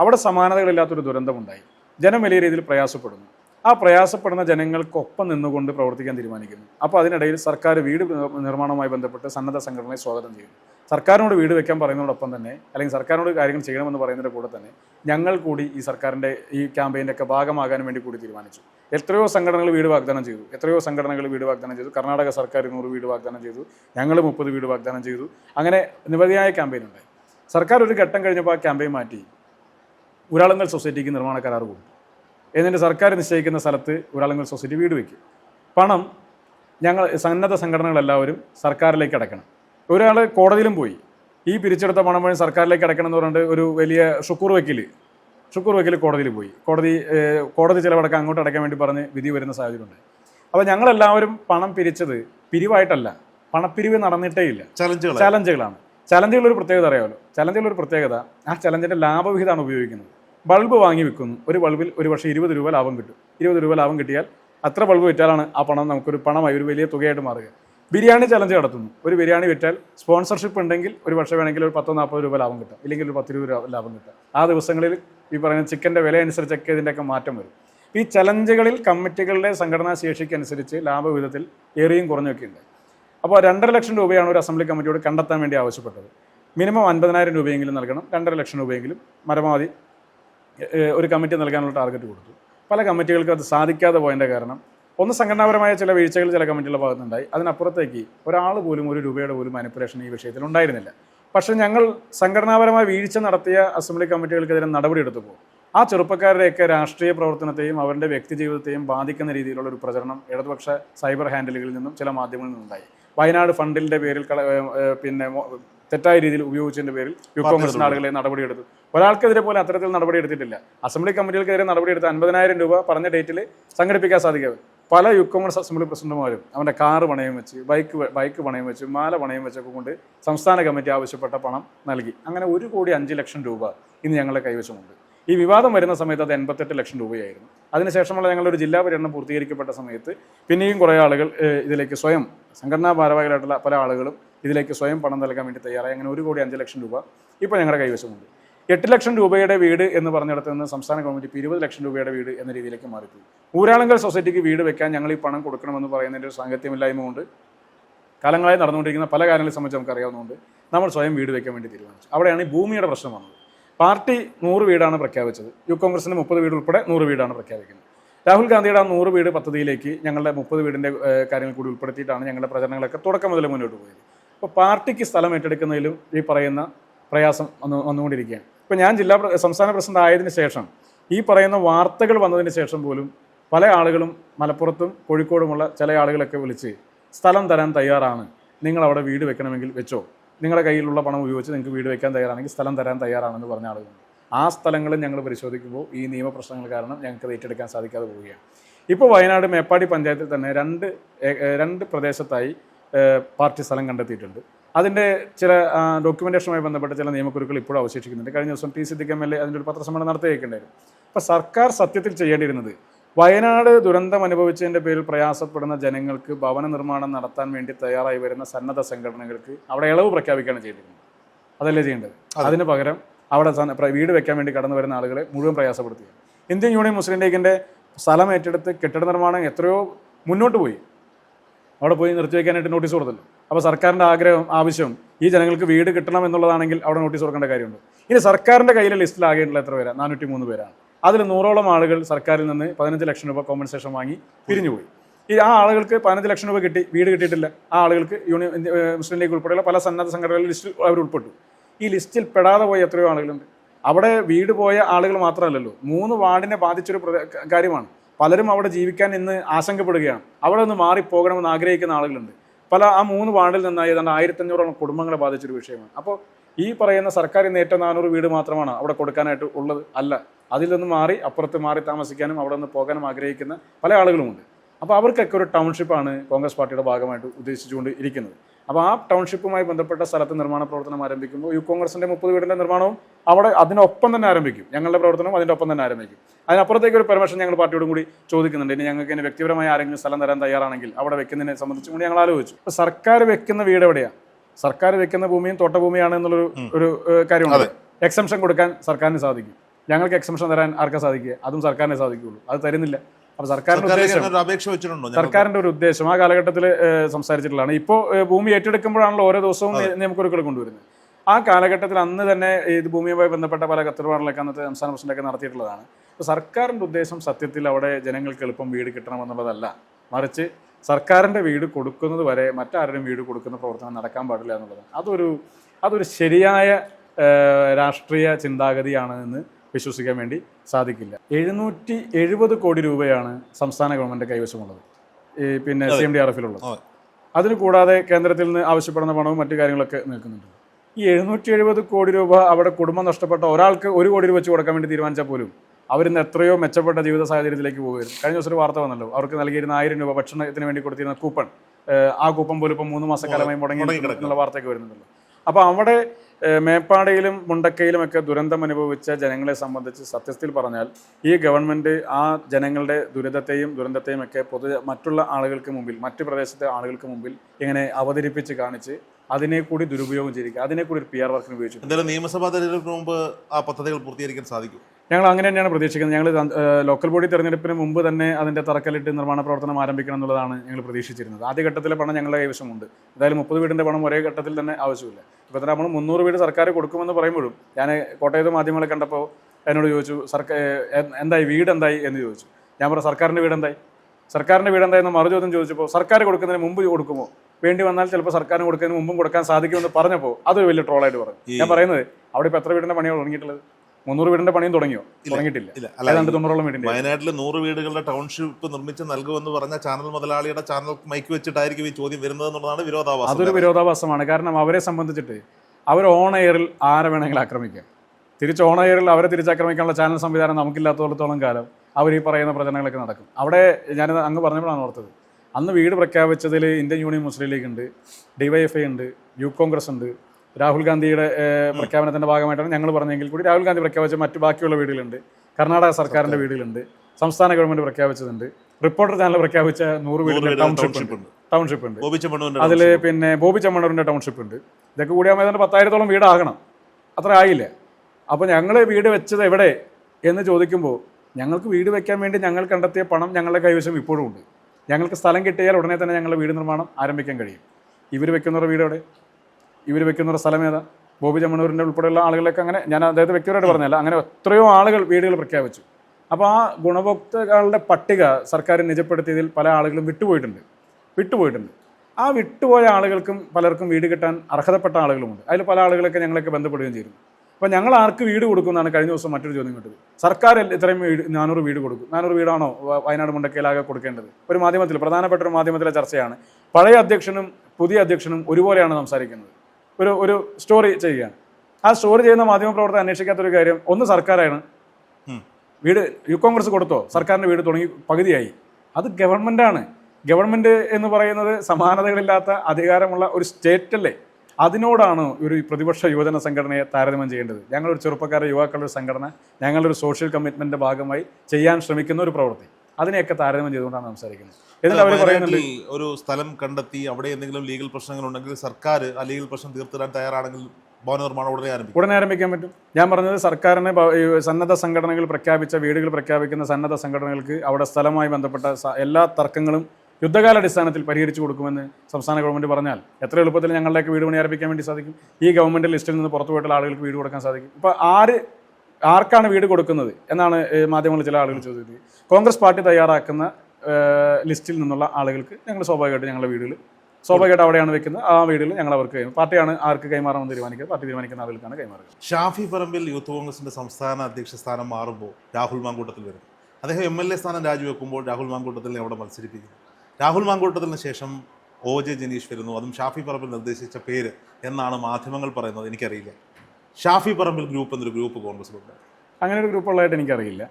അവിടെ സമാനതകളില്ലാത്തൊരു ദുരന്തമുണ്ടായി. ജനം വലിയ രീതിയിൽ പ്രയാസപ്പെടുന്നു. ആ പ്രയാസപ്പെടുന്ന ജനങ്ങൾക്കൊപ്പം നിന്നുകൊണ്ട് പ്രവർത്തിക്കാൻ തീരുമാനിക്കുന്നു. അപ്പോൾ അതിനിടയിൽ സർക്കാർ വീട് നിർമ്മാണവുമായി ബന്ധപ്പെട്ട് സന്നദ്ധ സംഘടനയെ സ്വാഗതം ചെയ്യുന്നു. സർക്കാരിനോട് വീട് വെക്കാൻ പറയുന്നതോടൊപ്പം തന്നെ അല്ലെങ്കിൽ സർക്കാരിനോട് കാര്യങ്ങൾ ചെയ്യണമെന്ന് പറയുന്നതിന്റെ കൂടെ തന്നെ ഞങ്ങൾ കൂടി ഈ സർക്കാരിന്റെ ഈ ക്യാമ്പയിന്റെ ഒക്കെ ഭാഗമാകാൻ വേണ്ടി കൂടി തീരുമാനിച്ചു. എത്രയോ സംഘടനകൾ വീട് വാഗ്ദാനം ചെയ്തു. എത്രയോ സംഘടനകൾ വീട് വാഗ്ദാനം ചെയ്തു. കർണാടക സർക്കാർ നൂറ് വീട് വാഗ്ദാനം ചെയ്തു. ഞങ്ങൾ മുപ്പത് വീട് വാഗ്ദാനം ചെയ്തു. അങ്ങനെ നിവധിയായ ക്യാമ്പയിൻ ഉണ്ടായി സർക്കാർ ഒരു ഘട്ടം കഴിഞ്ഞപ്പോൾ ആ ക്യാമ്പയിൻ മാറ്റി. ഊരാളുങ്കൽ സൊസൈറ്റിക്ക് നിർമ്മാണ കരാർ കൊടുത്തു. എന്നിട്ട് സർക്കാർ നിശ്ചയിക്കുന്ന സ്ഥലത്ത് ഉരാളങ്ങൾ സൊസൈറ്റി വീട് വയ്ക്കും പണം ഞങ്ങൾ സന്നദ്ധ സംഘടനകളെല്ലാവരും സർക്കാരിലേക്ക് അടയ്ക്കണം. ഒരാൾ കോടതിയിലും പോയി. ഈ പിരിച്ചെടുത്ത പണം വഴി സർക്കാരിലേക്ക് അടയ്ക്കണം എന്ന് പറഞ്ഞിട്ട് ഒരു വലിയ ഷുക്കൂർ വക്കീൽ ഷുക്കൂർ വക്കീൽ കോടതിയിൽ പോയി. കോടതി കോടതി ചിലവടക്കം അങ്ങോട്ട് അടയ്ക്കാൻ വേണ്ടി പറഞ്ഞ് വിധി വരുന്ന സാഹചര്യമുണ്ട്. അപ്പോൾ ഞങ്ങളെല്ലാവരും പണം പിരിച്ചത് പിരിവായിട്ടല്ല പണപ്പിരിവ് നടന്നിട്ടേ ഇല്ല. ചലഞ്ചുകൾ ചലഞ്ചുകളാണ്. ചലഞ്ചുകൾ ഒരു പ്രത്യേകത അറിയാമല്ലോ? ചലഞ്ചുകൾ ഒരു പ്രത്യേകത ആ ചലഞ്ചിന്റെ ലാഭവിഹിതമാണ് ഉപയോഗിക്കുന്നത്. ബൾബ് വാങ്ങി വിൽക്കുന്നു. ഒരു ബൾബിൽ ഒരു പക്ഷേ ഇരുപത് രൂപ ലാഭം കിട്ടും. ഇരുപത് രൂപ ലാഭം കിട്ടിയാൽ അത്ര ബൾബ് വിറ്റാലാണ് ആ പണം നമുക്കൊരു പണമായി ഒരു വലിയ തുകയായിട്ട് മാറുക. ബിരിയാണി ചലഞ്ച് നടത്തുന്നു. ഒരു ബിരിയാണി വിറ്റാൽ സ്പോൺസർഷിപ്പ് ഉണ്ടെങ്കിൽ ഒരു പക്ഷേ വേണമെങ്കിൽ ഒരു പത്തോ നാൽപ്പത് രൂപ ലാഭം കിട്ടും. ഇല്ലെങ്കിൽ ഒരു പത്ത് രൂപ ലാഭം കിട്ടും. ആ ദിവസങ്ങളിൽ ഈ പറയുന്ന ചിക്കന്റെ വില അനുസരിച്ചൊക്കെ ഇതിന്റെയൊക്കെ മാറ്റം വരും. ഈ ചലഞ്ചുകളിൽ കമ്മിറ്റികളുടെ സംഘടനാ ശേഷിക്കനുസരിച്ച് ലാഭവിഹിതത്തിൽ ഏറിയും കുറഞ്ഞൊക്കെ ഉണ്ട് അപ്പോൾ രണ്ടര ലക്ഷം രൂപയാണ് ഒരു അസംബ്ലി കമ്മിറ്റിയോട് കണ്ടെത്താൻ വേണ്ടി ആവശ്യപ്പെട്ടത്. മിനിമം അൻപതിനായിരം രൂപയെങ്കിലും നൽകണം. രണ്ടര ലക്ഷം രൂപയെങ്കിലും പരമാവധി ഒരു കമ്മിറ്റി നൽകാനുള്ള ടാർഗറ്റ് കൊടുത്തു. പല കമ്മിറ്റികൾക്കും അത് സാധിക്കാതെ പോയതിന്റെ കാരണം ഒന്ന് സംഘടനാപരമായ ചില വീഴ്ചകൾ ചില കമ്മിറ്റികളുടെ ഭാഗത്തുണ്ടായി. അതിനപ്പുറത്തേക്ക് ഒരാൾ പോലും ഒരു രൂപയുടെ പോലും മാനിപ്പുലേഷൻ ഈ വിഷയത്തിൽ ഉണ്ടായിരുന്നില്ല. പക്ഷേ ഞങ്ങൾ സംഘടനാപരമായ വീഴ്ച നടത്തിയ അസംബ്ലി കമ്മിറ്റികൾക്കെതിരെ നടപടിയെടുത്തപ്പോൾ ആ ചെറുപ്പക്കാരുടെയൊക്കെ രാഷ്ട്രീയ പ്രവർത്തനത്തെയും അവരുടെ വ്യക്തി ജീവിതത്തെയും ബാധിക്കുന്ന രീതിയിലുള്ള ഒരു പ്രചരണം ഇടതുപക്ഷ സൈബർ ഹാൻഡിലുകളിൽ നിന്നും ചില മാധ്യമങ്ങളിൽ നിന്നുണ്ടായി. വയനാട് ഫണ്ടിന്റെ പേരിൽ പിന്നെ തെറ്റായ രീതിയിൽ ഉപയോഗിച്ചതിന്റെ പേരിൽ യു കോൺഗ്രസ് ആളുകളെ നടപടിയെടുത്തു. ഒരാൾക്കെതിരെ പോലും അത്തരത്തിൽ നടപടി എടുത്തിട്ടില്ല അസംബ്ലി കമ്മിറ്റികൾക്കെതിരെ നടപടിയെടുത്ത് അൻപതിനായിരം രൂപ പറഞ്ഞ ഡേറ്റിൽ സംഘടിപ്പിക്കാൻ സാധിക്കാതെ പല യു കോൺഗ്രസ് അസംബ്ലി പ്രസിഡന്റുമാരും അവന്റെ കാറ് പണയം വെച്ച് ബൈക്ക് ബൈക്ക് പണയം വെച്ച് മാല പണയം വെച്ചൊക്കെ കൊണ്ട് സംസ്ഥാന കമ്മിറ്റി ആവശ്യപ്പെട്ട പണം നൽകി. അങ്ങനെ ഒരു കോടി അഞ്ച് ലക്ഷം രൂപ ഇന്ന് ഞങ്ങളുടെ കൈവശമുണ്ട്. ഈ വിവാദം വരുന്ന സമയത്ത് അത് എൺപത്തെട്ട് ലക്ഷം രൂപയായിരുന്നു. അതിനുശേഷമുള്ള ഞങ്ങളുടെ ഒരു ജില്ലാ പര്യടനം പൂർത്തീകരിക്കപ്പെട്ട സമയത്ത് പിന്നെയും കുറേ ആളുകൾ ഇതിലേക്ക് സ്വയം സംഘടനാ ഭാരവാഹികളായിട്ടുള്ള പല ആളുകളും ഇതിലേക്ക് സ്വയം പണം നൽകാൻ വേണ്ടി തയ്യാറായി. അങ്ങനെ ഒരു കോടി അഞ്ച് ലക്ഷം രൂപ ഇപ്പോൾ ഞങ്ങളുടെ കൈവശമുണ്ട്. എട്ട് ലക്ഷം രൂപയുടെ വീട് എന്ന് പറഞ്ഞിടത്ത് നിന്ന് സംസ്ഥാന ഗവൺമെന്റ് ഇപ്പോൾ ഇരുപത് ലക്ഷം രൂപയുടെ വീട് എന്ന രീതിയിലേക്ക് മാറിപ്പോയി. ഊരാളുങ്കൽ സൊസൈറ്റിക്ക് വീട് വെക്കാൻ ഞങ്ങൾ ഈ പണം കൊടുക്കണമെന്ന് പറയുന്നതിന്റെ ഒരു സാങ്കത്യമില്ലായ്മ കൊണ്ട് കാലങ്ങളായി നടന്നുകൊണ്ടിരിക്കുന്ന പല കാര്യങ്ങളെ സംബന്ധിച്ച് നമുക്ക് അറിയാവുന്നതുകൊണ്ട് നമ്മൾ സ്വയം വീട് വെക്കാൻ വേണ്ടി തീരുമാനിച്ചു. അവിടെയാണ് ഈ ഭൂമിയുടെ പ്രശ്നം വന്നത്. പാർട്ടി നൂറ് വീടാണ് പ്രഖ്യാപിച്ചത്. യു കോൺഗ്രസിന് മുപ്പത് വീട് ഉൾപ്പെടെ നൂറ് വീടാണ് പ്രഖ്യാപിക്കുന്നത്. രാഹുൽ ഗാന്ധിയുടെ ആ നൂറ് വീട് പദ്ധതിയിലേക്ക് ഞങ്ങളുടെ മുപ്പത് വീടിന്റെ കാര്യങ്ങൾ കൂടി ഉൾപ്പെടുത്തിയിട്ടാണ് ഞങ്ങളുടെ പ്രചരണങ്ങളൊക്കെ തുടക്കം മുതൽ മുന്നോട്ട് പോയത്. അപ്പോൾ പാർട്ടിക്ക് സ്ഥലം ഏറ്റെടുക്കുന്നതിലും ഈ പറയുന്ന പ്രയാസം വന്നു വന്നുകൊണ്ടിരിക്കുകയാണ്. ഇപ്പോൾ ഞാൻ ജില്ലാ സംസ്ഥാന പ്രസിഡന്റ് ആയതിനു ശേഷം ഈ പറയുന്ന വാർത്തകൾ വന്നതിന് ശേഷം പോലും പല ആളുകളും മലപ്പുറത്തും കോഴിക്കോടുമുള്ള ചില ആളുകളൊക്കെ വിളിച്ച് സ്ഥലം തരാൻ തയ്യാറാണ്. നിങ്ങൾ അവിടെ വീട് വെക്കണമെങ്കിൽ വെച്ചോ. നിങ്ങളുടെ കയ്യിലുള്ള പണം ഉപയോഗിച്ച് നിങ്ങൾക്ക് വീട് വെക്കാൻ തയ്യാറാണെങ്കിൽ സ്ഥലം തരാൻ തയ്യാറാണെന്ന് പറഞ്ഞ ആളുകൾ ആ സ്ഥലങ്ങൾ ഞങ്ങൾ പരിശോധിക്കുമ്പോൾ ഈ നിയമപ്രശ്നങ്ങൾ കാരണം ഞങ്ങൾക്ക് ഏറ്റെടുക്കാൻ സാധിക്കാതെ പോവുകയാണ്. ഇപ്പോൾ വയനാട് മേപ്പാടി പഞ്ചായത്തിൽ തന്നെ രണ്ട് രണ്ട് പ്രദേശത്തായി പാർട്ടി സ്ഥലം കണ്ടെത്തിയിട്ടുണ്ട്. അതിന്റെ ചില ഡോക്യുമെന്റേഷനുമായി ബന്ധപ്പെട്ട ചില നിയമക്കുരുക്കൾ ഇപ്പോഴും അവശേഷിക്കുന്നുണ്ട്. കഴിഞ്ഞ ദിവസം T Siddique M L A അതിന്റെ ഒരു പത്രസമ്മേളനം നടത്തിയേക്കുണ്ടായിരുന്നു അപ്പോൾ സർക്കാർ സത്യത്തിൽ ചെയ്യേണ്ടിയിരുന്നത് വയനാട് ദുരന്തം അനുഭവിച്ചതിന്റെ പേരിൽ പ്രയാസപ്പെടുന്ന ജനങ്ങൾക്ക് ഭവന നിർമ്മാണം നടത്താൻ വേണ്ടി തയ്യാറായി വരുന്ന സന്നദ്ധ സംഘടനകൾക്ക് അവിടെ ഇളവ് പ്രഖ്യാപിക്കുകയാണ് ചെയ്തിരുന്നത്. അതല്ലേ ചെയ്യേണ്ടത്? അതിന് പകരം അവിടെ വീട് വെക്കാൻ വേണ്ടി കടന്നു വരുന്ന ആളുകളെ മുഴുവൻ പ്രയാസപ്പെടുത്തുക ഇന്ത്യൻ യൂണിയൻ മുസ്ലിം ലീഗിന്റെ സ്ഥലം ഏറ്റെടുത്ത് കെട്ടിട നിർമ്മാണം എത്രയോ മുന്നോട്ട് പോയി. അവിടെ പോയി നിർത്തി നിർത്തിവെക്കാനായിട്ട് നോട്ടീസ് കൊടുത്തല്ലോ. അപ്പോൾ സർക്കാരിന്റെ ആഗ്രഹം ആവശ്യം ഈ ജനങ്ങൾക്ക് വീട് കിട്ടണം എന്നുള്ളതാണെങ്കിൽ അവിടെ നോട്ടീസ് കൊടുക്കേണ്ട കാര്യമുണ്ട്. ഇനി സർക്കാരിന്റെ കയ്യിലെ ലിസ്റ്റിൽ ആകേണ്ടുള്ള എത്ര പേരാണ് നാനൂറ്റി മൂന്ന് പേരാണ്. അതിൽ നൂറോളം ആളുകൾ സർക്കാരിൽ നിന്ന് പതിനഞ്ച് ലക്ഷം രൂപ കോമ്പൻസേഷൻ വാങ്ങി പിരിഞ്ഞുപോയി ഈ ആ ആളുകൾക്ക് പതിനഞ്ച് ലക്ഷം രൂപ കിട്ടി വീട് കിട്ടിയിട്ടില്ല. ആ ആളുകൾക്ക് യൂണിയൻ മുസ്ലിം ലീഗ് ഉൾപ്പെടെയുള്ള പല സന്നദ്ധ സംഘടനകളുടെ ലിസ്റ്റിൽ അവർ ഉൾപ്പെട്ടു. ഈ ലിസ്റ്റിൽ പെടാതെ പോയ എത്രയോ ആളുകളുണ്ട്. അവിടെ വീട് പോയ ആളുകൾ മാത്രമല്ലല്ലോ. മൂന്ന് വാർഡിനെ ബാധിച്ചൊരു കാര്യമാണ്. പലരും അവിടെ ജീവിക്കാൻ ഇന്ന് ആശങ്കപ്പെടുകയാണ്. അവിടെ നിന്ന് മാറിപ്പോകണമെന്ന് ആഗ്രഹിക്കുന്ന ആളുകളുണ്ട്. പല ആ മൂന്ന് വാർഡിൽ നിന്നായി ഏതാണ്ട് ആയിരത്തഞ്ഞൂറോളം കുടുംബങ്ങളെ ബാധിച്ചൊരു വിഷയമാണ്. അപ്പോൾ ഈ പറയുന്ന സർക്കാർ ഇന്ന് ഏറ്റവും നാനൂറ് വീട് മാത്രമാണ് അവിടെ കൊടുക്കാനായിട്ട് ഉള്ളത് അല്ല. അതിൽ നിന്ന് മാറി അപ്പുറത്ത് മാറി താമസിക്കാനും അവിടെ നിന്ന് പോകാനും ആഗ്രഹിക്കുന്ന പല ആളുകളുമുണ്ട്. അപ്പോൾ അവർക്കൊക്കെ ഒരു ടൗൺഷിപ്പാണ് കോൺഗ്രസ് പാർട്ടിയുടെ ഭാഗമായിട്ട് ഉദ്ദേശിച്ചുകൊണ്ട് ഇരിക്കുന്നത്. അപ്പോൾ ആ ടൗൺഷിപ്പുമായി ബന്ധപ്പെട്ട സ്ഥലത്ത് നിർമ്മാണ പ്രവർത്തനം ആരംഭിക്കുമ്പോൾ യു കോൺഗ്രസിന്റെ മുപ്പത് വീടിന്റെ നിർമ്മാണവും അവിടെ അതിനൊപ്പം തന്നെ ആരംഭിക്കും. ഞങ്ങളുടെ പ്രവർത്തനവും അതിന്റെ ഒപ്പം തന്നെ ആരംഭിക്കും. അതിനപ്പുറത്തേക്ക് ഒരു പെർമിഷൻ ഞങ്ങൾ പാർട്ടിയോടും കൂടി ചോദിക്കുന്നുണ്ട്. ഇനി ഞങ്ങൾക്ക് ഇനി വ്യക്തിപരമായി ആരെങ്കിലും സ്ഥലം തരാൻ തയ്യാറാണെങ്കിൽ അവിടെ വെക്കുന്നതിനെ സംബന്ധിച്ചും കൂടി ഞങ്ങൾ ആലോചിച്ചു. അപ്പോൾ സർക്കാർ വെക്കുന്ന വീട് എവിടെയാണ് സർക്കാർ വെക്കുന്ന ഭൂമിയും തോട്ടഭൂമിയാണ് എന്നുള്ളൊരു ഒരു കാര്യമുണ്ട്. എക്സംഷൻ കൊടുക്കാൻ സർക്കാരിന് സാധിക്കും. ഞങ്ങൾക്ക് എക്സംഷൻ തരാൻ ആർക്കാ സാധിക്കുക? അതും സർക്കാരിനെ സാധിക്കുകയുള്ളൂ. അത് തരുന്നില്ല. അപ്പോൾ സർക്കാരിന്റെ അപേക്ഷ വെച്ചിട്ടുണ്ടോ സർക്കാരിന്റെ ഒരു ഉദ്ദേശം ആ കാലഘട്ടത്തിൽ സംസാരിച്ചിട്ടുള്ളതാണ്. ഇപ്പോൾ ഭൂമി ഏറ്റെടുക്കുമ്പോഴാണല്ലോ ഓരോ ദിവസവും നിയ- നിയമക്കുറികൾ കൊണ്ടുവരുന്നത്. ആ കാലഘട്ടത്തിൽ അന്ന് തന്നെ ഇത് ഭൂമിയുമായി ബന്ധപ്പെട്ട പല കത്തിടപാടുകളൊക്കെ അന്നത്തെ സംസ്ഥാന പ്രസിഡന്റൊക്കെ നടത്തിയിട്ടുള്ളതാണ്. അപ്പോൾ സർക്കാരിന്റെ ഉദ്ദേശം സത്യത്തിൽ അവിടെ ജനങ്ങൾക്ക് എളുപ്പം വീട് കിട്ടണം എന്നുള്ളതല്ല. മറിച്ച് സർക്കാരിന്റെ വീട് കൊടുക്കുന്നത് വരെ മറ്റാരുടെയും വീട് കൊടുക്കുന്ന പ്രവർത്തനം നടക്കാൻ പാടില്ല എന്നുള്ളതാണ്. അതൊരു അതൊരു ശരിയായ രാഷ്ട്രീയ ചിന്താഗതിയാണ് എന്ന് വിശ്വസിക്കാൻ വേണ്ടി സാധിക്കില്ല. എഴുന്നൂറ്റി എഴുപത് കോടി രൂപയാണ് സംസ്ഥാന ഗവൺമെന്റ് കൈവശമുള്ളത്. ഈ പിന്നെ സി എം ഡി ആർ എഫിലുള്ളത്. അതിന് കൂടാതെ കേന്ദ്രത്തിൽ നിന്ന് ആവശ്യപ്പെടുന്ന പണവും മറ്റു കാര്യങ്ങളൊക്കെ നിൽക്കുന്നുണ്ട്. ഈ എഴുന്നൂറ്റി എഴുപത് കോടി രൂപ അവിടെ കുടുംബം നഷ്ടപ്പെട്ട ഒരാൾക്ക് ഒരു കോടി രൂപ വെച്ച് കൊടുക്കാൻ വേണ്ടി തീരുമാനിച്ചാൽ പോലും അവരിന്ന് എത്രയോ മെച്ചപ്പെട്ട ജീവിത സാഹചര്യത്തിലേക്ക് പോകുമായിരുന്നു കഴിഞ്ഞ ദിവസം ഒരു വാർത്ത വന്നല്ലോ അവർക്ക് നൽകിയിരുന്ന ആയിരം രൂപ ഭക്ഷണത്തിന് വേണ്ടി കൊടുത്തിരുന്ന കൂപ്പൺ ആ കൂപ്പൺ പോലും ഇപ്പം മൂന്ന് മാസക്കാലമായി മുടങ്ങി എന്നുള്ള വാർത്തയൊക്കെ വരുന്നുണ്ടല്ലോ. അപ്പോൾ അവിടെ മേപ്പാടിയിലും മുണ്ടക്കയിലും ഒക്കെ ദുരന്തം അനുഭവിച്ച ജനങ്ങളെ സംബന്ധിച്ച് സത്യത്തിൽ പറഞ്ഞാൽ ഈ ഗവൺമെന്റ് ആ ജനങ്ങളുടെ ദുരിതത്തെയും ദുരന്തത്തെയും ഒക്കെ പൊതു മറ്റുള്ള ആളുകൾക്ക് മുമ്പിൽ മറ്റു പ്രദേശത്തെ ആളുകൾക്ക് മുമ്പിൽ ഇങ്ങനെ അവതരിപ്പിച്ച് കാണിച്ച് അതിനെ കൂടി ദുരുപയോഗം ചെയ്തിരിക്കുക. അതിനെ കൂടി ഒരു പി ആർ വർക്കിന് ഉപയോഗിച്ചു എന്തായാലും നിയമസഭാ തെരഞ്ഞെടുപ്പിന് മുമ്പ് ആ പദ്ധതികൾ പൂർത്തീകരിക്കാൻ സാധിക്കും. ഞങ്ങൾ അങ്ങനെ തന്നെയാണ് പ്രതീക്ഷിക്കുന്നത്. ഞങ്ങൾ ലോക്കൽ ബോഡി തെരഞ്ഞെടുപ്പിന് മുമ്പ് തന്നെ അതിന്റെ തറക്കല്ലിട്ട് നിർമ്മാണ പ്രവർത്തനം ആരംഭിക്കണം എന്നുള്ളതാണ് ഞങ്ങൾ പ്രതീക്ഷിച്ചിരുന്നത്. ആദ്യ ഘട്ടത്തിലെ പണം ഞങ്ങളുടെ കൈവശമുണ്ട്. എന്തായാലും മുപ്പത് വീടിന്റെ പണം ഒരേ ഘട്ടത്തിൽ തന്നെ ആവശ്യമില്ല. ഇപ്പോൾ തന്നെ നമ്മൾ മുന്നൂറ് വീട് സർക്കാർ കൊടുക്കുമെന്ന് പറയുമ്പോഴും ഞാൻ കോട്ടയത്ത് മാധ്യമങ്ങളെ കണ്ടപ്പോൾ എന്നോട് ചോദിച്ചു സർക്കാർ എന്തായി? വീട് എന്തായി? എന്ന് ചോദിച്ചു. ഞാൻ പറഞ്ഞു സർക്കാരിന്റെ വീട് എന്തായി? സർക്കാരിന്റെ വീട് എന്തായി എന്ന് മറുചോദ്യം ചോദിച്ചപ്പോൾ സർക്കാർ കൊടുക്കുന്നതിന് മുമ്പ് കൊടുക്കുമോ? വേണ്ടി വന്നാൽ ചിലപ്പോൾ സർക്കാരിന് കൊടുക്കുന്നതിന് മുമ്പും കൊടുക്കാൻ സാധിക്കുമെന്ന് പറഞ്ഞപ്പോൾ അത് വലിയ ട്രോളായിട്ട് പറഞ്ഞു. ഞാൻ പറയുന്നത് അവിടെ ഇപ്പോൾ എത്ര വീടിന്റെ പണിയാണ് തുടങ്ങിയിട്ടുള്ളത്? മുന്നൂറ് വീടിന്റെ പണിയും തുടങ്ങിയോ? തുടങ്ങിയിട്ടില്ല. വയനാട്ടിൽ നൂറ് വീടുകളുടെ ടൗൺഷിപ്പ് നിർമ്മിച്ച് നൽകുമെന്ന് പറഞ്ഞ ചാനൽ മുതലാളിയുടെ ചാനൽ മൈക്ക് വെച്ചിട്ടായിരിക്കും ഈ ചോദ്യം വരുന്നത് എന്നുള്ളതാണ് വിരോധാഭാസം അതൊരു വിരോധാഭാസമാണ്. കാരണം അവരെ സംബന്ധിച്ചിട്ട് അവർ ഓൺ എയറിൽ ആരെ വേണമെങ്കിലും ആക്രമിക്കാം. തിരിച്ച് ഓൺ എയറിൽ അവരെ തിരിച്ചാക്രമിക്കാനുള്ള ചാനൽ സംവിധാനം നമുക്കില്ലാത്തോളത്തോളം കാലം അവർ ഈ പറയുന്ന പ്രചരണങ്ങളൊക്കെ നടക്കും. അവിടെ ഞാൻ അങ്ങ് പറഞ്ഞപ്പോഴാണ് ഓർത്തത്. അന്ന് വീട് പ്രഖ്യാപിച്ചതിൽ ഇന്ത്യൻ യൂണിയൻ മുസ്ലിം ലീഗ് ഉണ്ട് ഡിവൈഎഫ്ഐ ഉണ്ട് യൂത്ത് കോൺഗ്രസ് ഉണ്ട്. രാഹുൽ ഗാന്ധിയുടെ പ്രഖ്യാപനത്തിന്റെ പ്രഖ്യാപനത്തിന്റെ ഭാഗമായിട്ടാണ് ഞങ്ങൾ പറഞ്ഞെങ്കിൽ കൂടി രാഹുൽ ഗാന്ധി പ്രഖ്യാപിച്ച മറ്റു ബാക്കിയുള്ള വീടുകളുണ്ട്. കർണാടക സർക്കാരിന്റെ വീടുകളുണ്ട് സംസ്ഥാന ഗവൺമെന്റ് പ്രഖ്യാപിച്ചതുണ്ട്. റിപ്പോർട്ടർ ചാനൽ പ്രഖ്യാപിച്ച നൂറ് വീടുകളുണ്ട് ടൗൺഷിപ്പ് ഉണ്ട്. ടൗൺഷിപ്പ് അതിൽ പിന്നെ ബോബി ചമ്മണൂരിന്റെ ടൗൺഷിപ്പ് ഉണ്ട്. ഇതൊക്കെ കൂടിയാകുമ്പോൾ ഏതാണ്ട് പത്തായിരത്തോളം വീടാകണം. അത്ര ആയില്ല? അപ്പോൾ ഞങ്ങൾ വീട് വെച്ചത് എവിടെ? എന്ന് ചോദിക്കുമ്പോൾ ഞങ്ങൾക്ക് വീട് വെക്കാൻ വേണ്ടി ഞങ്ങൾ കണ്ടെത്തിയ പണം ഞങ്ങളുടെ കൈവശം ഇപ്പോഴും ഉണ്ട്. ഞങ്ങൾക്ക് സ്ഥലം കിട്ടിയാൽ ഉടനെ തന്നെ ഞങ്ങളുടെ വീട് നിർമ്മാണം ആരംഭിക്കാൻ കഴിയും. ഇവർ വെക്കുന്നവരുടെ വീട് എവിടെ? ഇവർ വെക്കുന്നവരുടെ സ്ഥലം ഏതാ? ബോബി ചമ്മണൂരിന്റെ ഉൾപ്പെടെയുള്ള ആളുകളൊക്കെ അങ്ങനെ ഞാൻ അദ്ദേഹത്തെ വ്യക്തിപരമായിട്ട് പറഞ്ഞല്ല അങ്ങനെ എത്രയോ ആളുകൾ വീടുകൾ പ്രഖ്യാപിച്ചു. അപ്പോൾ ആ ഗുണഭോക്താക്കളുടെ പട്ടിക സർക്കാർ നിജപ്പെടുത്തിയതിൽ പല ആളുകളും വിട്ടുപോയിട്ടുണ്ട്. വിട്ടുപോയിട്ടുണ്ട്. ആ വിട്ടുപോയ ആളുകൾക്കും പലർക്കും വീട് കിട്ടാൻ അർഹതപ്പെട്ട ആളുകളുമുണ്ട്. അതിൽ പല ആളുകളൊക്കെ ഞങ്ങളൊക്കെ ബന്ധപ്പെടുകയും ചെയ്തു. അപ്പോൾ ഞങ്ങൾ ആർക്ക് വീട് കൊടുക്കുന്നതാണ് കഴിഞ്ഞ ദിവസം മറ്റൊരു ചോദ്യം കിട്ടത്. സർക്കാർ ഇത്രയും വീട് നാനൂറ് വീട് കൊടുക്കും. നാനൂറ് വീടാണോ വയനാട് മുണ്ടക്കയിലാകെ കൊടുക്കേണ്ടത്? ഒരു മാധ്യമത്തിൽ പ്രധാനപ്പെട്ട ഒരു മാധ്യമത്തിലെ ചർച്ചയാണ്. പഴയ അധ്യക്ഷനും പുതിയ അധ്യക്ഷനും ഒരുപോലെയാണ് സംസാരിക്കുന്നത്. ഒരു ഒരു സ്റ്റോറി ചെയ്യുകയാണ്. ആ സ്റ്റോറി ചെയ്യുന്ന മാധ്യമപ്രവർത്തകർ അന്വേഷിക്കാത്തൊരു കാര്യം ഒന്ന് സർക്കാരാണ്. വീട് യു കോൺഗ്രസ് കൊടുത്തോ? സർക്കാരിന്റെ വീട് തുടങ്ങി പകുതിയായി. അത് ഗവൺമെന്റാണ് ഗവൺമെന്റ് എന്ന് പറയുന്നത് സമാനതകളില്ലാത്ത അധികാരമുള്ള ഒരു സ്റ്റേറ്റ് അല്ലേ? അതിനോടാണ് ഒരു പ്രതിപക്ഷ യുവജന സംഘടനയെ താരതമ്യം ചെയ്യേണ്ടത്. ഞങ്ങളൊരു ചെറുപ്പക്കാരെ യുവാക്കളുടെ ഒരു സംഘടന ഞങ്ങളൊരു സോഷ്യൽ കമ്മിറ്റ്മെന്റിന്റെ ഭാഗമായി ചെയ്യാൻ ശ്രമിക്കുന്ന ഒരു പ്രവൃത്തി. അതിനെയൊക്കെ താരതമ്യം ചെയ്തുകൊണ്ടാണ് സംസാരിക്കുന്നത്. എന്നിട്ട് അവർ പറയുന്നത് ഒരു സ്ഥലം കണ്ടെത്തി അവിടെ എന്തെങ്കിലും ലീഗൽ പ്രശ്നങ്ങൾ ഉണ്ടെങ്കിൽ സർക്കാർ ആ ലീഗൽ പ്രശ്നം തീർത്തിടാൻ തയ്യാറാണെങ്കിൽ ഭവന നിർമ്മാണം ഉടനെ ആരംഭിക്കും. ഉടനെ ആരംഭിക്കാൻ പറ്റും. ഞാൻ പറഞ്ഞത് സർക്കാരിന് സന്നദ്ധ സംഘടനകൾ പ്രഖ്യാപിച്ച വീടുകൾ പ്രഖ്യാപിക്കുന്ന സന്നദ്ധ സംഘടനകൾക്ക് അവിടെ സ്ഥലമായി ബന്ധപ്പെട്ട എല്ലാ തർക്കങ്ങളും യുദ്ധകാലാടിസ്ഥാനത്തിൽ പരിഹരിച്ചു കൊടുക്കുമെന്ന് സംസ്ഥാന ഗവൺമെന്റ് പറഞ്ഞാൽ എത്ര എളുപ്പത്തിൽ ഞങ്ങളുടെയൊക്കെ വീട് പണി ആരംഭിക്കാൻ വേണ്ടി സാധിക്കും? ഈ ഗവൺമെന്റ് ലിസ്റ്റിൽ നിന്ന് പുറത്തു പോയിട്ടുള്ള ആളുകൾക്ക് വീട് കൊടുക്കാൻ സാധിക്കും. ഇപ്പോൾ ആര് ആർക്കാണ് വീട് കൊടുക്കുന്നത് എന്നാണ് മാധ്യമങ്ങളിൽ ചില ആളുകൾ ചോദിച്ചത് കോൺഗ്രസ് പാർട്ടി തയ്യാറാക്കുന്ന ലിസ്റ്റിൽ നിന്നുള്ള ആളുകൾക്ക് ഞങ്ങൾ സ്വാഭാവികമായിട്ട് ഞങ്ങളുടെ വീടുകൾ സ്വാഭാവികമായിട്ട് അവിടെയാണ് വെക്കുന്നത്. ആ വീടുകൾ ഞങ്ങൾ അവർക്ക് പാർട്ടിയാണ് ആർക്ക് കൈമാറണമെന്ന് തീരുമാനിക്കുന്നത് പാർട്ടി തീരുമാനിക്കുന്ന ആളുകൾക്കാണ് കൈമാറുക. ഷാഫി പറമ്പിൽ യൂത്ത് കോൺഗ്രസിന്റെ സംസ്ഥാന അധ്യക്ഷ സ്ഥാനം മാറുമ്പോൾ രാഹുൽ മാങ്കൂട്ടത്തിൽ വരും അദ്ദേഹം എം എൽ എ സ്ഥാനം രാജിവെക്കുമ്പോൾ രാഹുൽ മാങ്കൂട്ടത്തിൽ അവിടെ മത്സരിപ്പിക്കുന്നു? രാഹുൽ മാങ്കൂട്ടത്തിന് ശേഷം ഒ ജെ ജനീഷ് വരുന്നു. അതും ഷാഫി പറമ്പിൽ നിർദ്ദേശിച്ച പേര് എന്നാണ് മാധ്യമങ്ങൾ പറയുന്നത്. എനിക്കറിയില്ല. ഷാഫി പറമ്പിൽ ഗ്രൂപ്പ് എന്നൊരു ഗ്രൂപ്പ് കോൺഗ്രസിലുണ്ട് അങ്ങനെ ഒരു ഗ്രൂപ്പ് ഉള്ളതായിട്ട് എനിക്കറിയില്ല.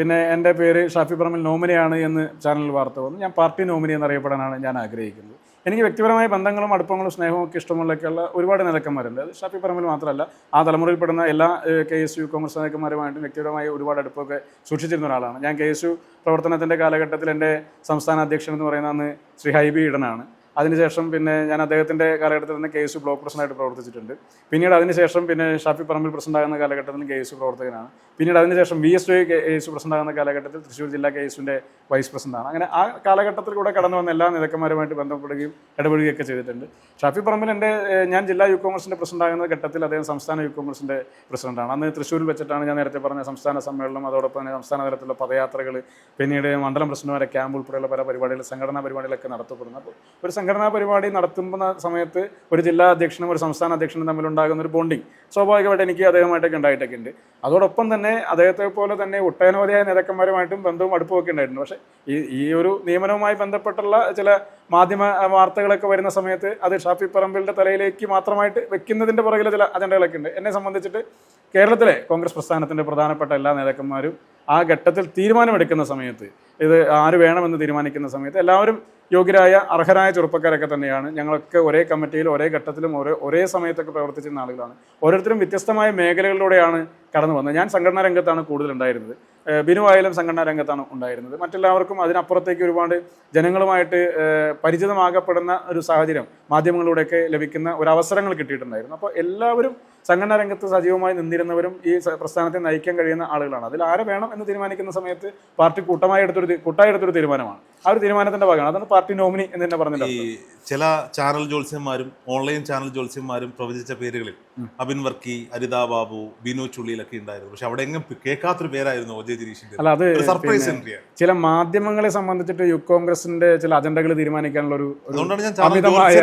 പിന്നെ എന്റെ പേര് ഷാഫി പറമ്പിൽ നോമിനിയാണ് എന്ന് ചാനലിൽ വാർത്ത വന്നു. ഞാൻ പാർട്ടി നോമിനി എന്നറിയപ്പെടാനാണ് ഞാൻ ആഗ്രഹിക്കുന്നത്. എനിക്ക് വ്യക്തിപരമായ ബന്ധങ്ങളും അടുപ്പങ്ങളും സ്നേഹവും ഒക്കെ ഇഷ്ടമുള്ളൊക്കെയുള്ള ഒരുപാട് നേതാക്കന്മാരുണ്ട്. അത് ഷാഫി പറമ്പിൽ മാത്രമല്ല ആ തലമുറയിൽപ്പെടുന്ന എല്ലാ കെ എസ് യു കോൺഗ്രസ് നേതാക്കന്മാരുമായിട്ടും വ്യക്തിപരമായ ഒരുപാട് അടുപ്പമൊക്കെ സൂക്ഷിച്ചിരുന്ന ഒരാളാണ്. ഞാൻ കെ എസ് യു പ്രവർത്തനത്തിന്റെ കാലഘട്ടത്തിൽ എന്റെ സംസ്ഥാന അധ്യക്ഷൻ എന്ന് പറയുന്ന അന്ന് ശ്രീ ഹൈബി ഈഡനാണ് അതിനുശേഷം പിന്നെ ഞാൻ അദ്ദേഹത്തിന്റെ കാലഘട്ടത്തിൽ നിന്ന് കെ എസ് യു ബ്ലോക്ക് പ്രസിഡന്റായിട്ട് പ്രവർത്തിച്ചിട്ടുണ്ട്. പിന്നീട് അതിനുശേഷം പിന്നെ ഷാഫി പറമ്പിൽ പ്രസിഡന്റ് ആകുന്ന കാലഘട്ടത്തിൽ കെ എസ് യു പ്രവർത്തകനാണ്. പിന്നീട് അതിനുശേഷം V S K S U president ആകുന്ന കാലഘട്ടത്തിൽ തൃശ്ശൂർ ജില്ലാ കെ എസ് യുവിന്റെ വൈസ് പ്രസിഡന്റാണ്. അങ്ങനെ ആ കാലഘട്ടത്തിൽ കൂടെ കടന്നു വന്ന എല്ലാ നേതാക്കന്മാരുമായിട്ട് ബന്ധപ്പെടുകയും ഇടപെടുകയൊക്കെ ചെയ്തിട്ടുണ്ട്. ഷാഫി പറമ്പിൽ എന്റെ ഞാൻ ജില്ലാ യൂത്ത് കോൺഗ്രസിന്റെ പ്രസിഡന്റ് ആകുന്ന ഘട്ടത്തിൽ അദ്ദേഹം സംസ്ഥാന യൂത്ത് കോൺഗ്രസിന്റെ പ്രസിഡന്റാണ്. അന്ന് തൃശ്ശൂരിൽ വെച്ചിട്ടാണ് ഞാൻ നേരത്തെ പറഞ്ഞ സംസ്ഥാന സമ്മേളനം അതോടൊപ്പം തന്നെ സംസ്ഥാന തലത്തിലുള്ള പദയാത്രകൾ പിന്നീട് മണ്ഡലം പ്രസിഡന്റുമാരെ ക്യാമ്പ് ഉൾപ്പെടെയുള്ള പല പരിപാടികൾ സംഘടനാ പരിപാടികളൊക്കെ നടത്തപ്പെടുന്നു അപ്പോൾ ഒരു സംഘടനാ പരിപാടി നടത്തുന്ന സമയത്ത് ഒരു ജില്ലാ അധ്യക്ഷനും ഒരു സംസ്ഥാന അധ്യക്ഷനും തമ്മിലുണ്ടാകുന്ന ഒരു ബോണ്ടിങ് സ്വാഭാവികമായിട്ട് എനിക്ക് അദ്ദേഹമായിട്ടൊക്കെ ഉണ്ടായിട്ടൊക്കെ ഉണ്ട് അതോടൊപ്പം തന്നെ അദ്ദേഹത്തെ പോലെ തന്നെ ഒട്ടനവധിയായ നേതാക്കന്മാരുമായിട്ടും ബന്ധവും അടുപ്പമൊക്കെ ഉണ്ടായിട്ടുണ്ട് പക്ഷേ ഈ ഈ ഒരു നിയമനവുമായി ബന്ധപ്പെട്ടുള്ള ചില മാധ്യമ വാർത്തകളൊക്കെ വരുന്ന സമയത്ത് അത് ഷാഫി പറമ്പിലിന്റെ തലയിലേക്ക് മാത്രമായിട്ട് വെക്കുന്നതിന്റെ പുറകിലെ ചില അജണ്ടകളൊക്കെ ഉണ്ട്. എന്നെ സംബന്ധിച്ചിട്ട് കേരളത്തിലെ കോൺഗ്രസ് പ്രസ്ഥാനത്തിന്റെ പ്രധാനപ്പെട്ട എല്ലാ നേതാക്കന്മാരും ആ ഘട്ടത്തിൽ തീരുമാനമെടുക്കുന്ന സമയത്ത് ഇത് ആര് വേണമെന്ന് തീരുമാനിക്കുന്ന സമയത്ത് എല്ലാവരും യോഗ്യരായ അർഹരായ ചെറുപ്പക്കാരൊക്കെ തന്നെയാണ്. ഞങ്ങളൊക്കെ ഒരേ കമ്മിറ്റിയിൽ ഒരേ ഘട്ടത്തിലും ഒരേ ഒരേ സമയത്തൊക്കെ പ്രവർത്തിച്ചിരുന്ന ആളുകളാണ്. ഓരോരുത്തരും വ്യത്യസ്തമായ മേഖലകളിലൂടെയാണ് കടന്നു വന്നത് ഞാൻ സംഘടനാ രംഗത്താണ് ഏഹ് ബിനു ആയാലും സംഘടനാ രംഗത്താണ് ഉണ്ടായിരുന്നത്. മറ്റെല്ലാവർക്കും അതിനപ്പുറത്തേക്ക് ഒരുപാട് ജനങ്ങളുമായിട്ട് പരിചിതമാകപ്പെടുന്ന ഒരു സാഹചര്യം മാധ്യമങ്ങളിലൂടെയൊക്കെ ലഭിക്കുന്ന ഒരു അവസരങ്ങൾ കിട്ടിയിട്ടുണ്ടായിരുന്നു. അപ്പോൾ എല്ലാവരും സംഘടനാ രംഗത്ത് സജീവമായി നിന്നിരുന്നവരും ഈ പ്രസ്ഥാനത്തെ നയിക്കാൻ കഴിയുന്ന ആളുകളാണ്. അതിൽ ആരെ വേണം എന്ന് തീരുമാനിക്കുന്ന സമയത്ത് പാർട്ടി കൂട്ടമായി എടുത്തൊരു കൂട്ടായി എടുത്തൊരു തീരുമാനമാണ്. ആ ഒരു തീരുമാനത്തിന്റെ ഭാഗമാണ്. അതാണ് പാർട്ടി നോമിനി എന്ന് തന്നെ പറഞ്ഞത് ചില ചാനൽ ജ്യോത്സ്യന്മാരും ഓൺലൈൻ ചാനൽ ജ്യോത്സ്യന്മാരും പ്രവചിച്ച പേരുകളിൽ അബിൻ വർക്കി അരിതാ ബാബു ബിനു ചുള്ളിയിലൊക്കെ ഉണ്ടായിരുന്നു. പക്ഷെ അവിടെ എങ്ങും കേൾക്കാത്തൊരു പേരായിരുന്നു ഒ ജെ അല്ല അത് സർപ്രൈസ് എൻട്രിയാണ് ചില മാധ്യമങ്ങളെ സംബന്ധിച്ചിട്ട് യു കോൺഗ്രസിന്റെ ചില അജണ്ടകൾ തീരുമാനിക്കാനുള്ള ഒരു അമിതമായ-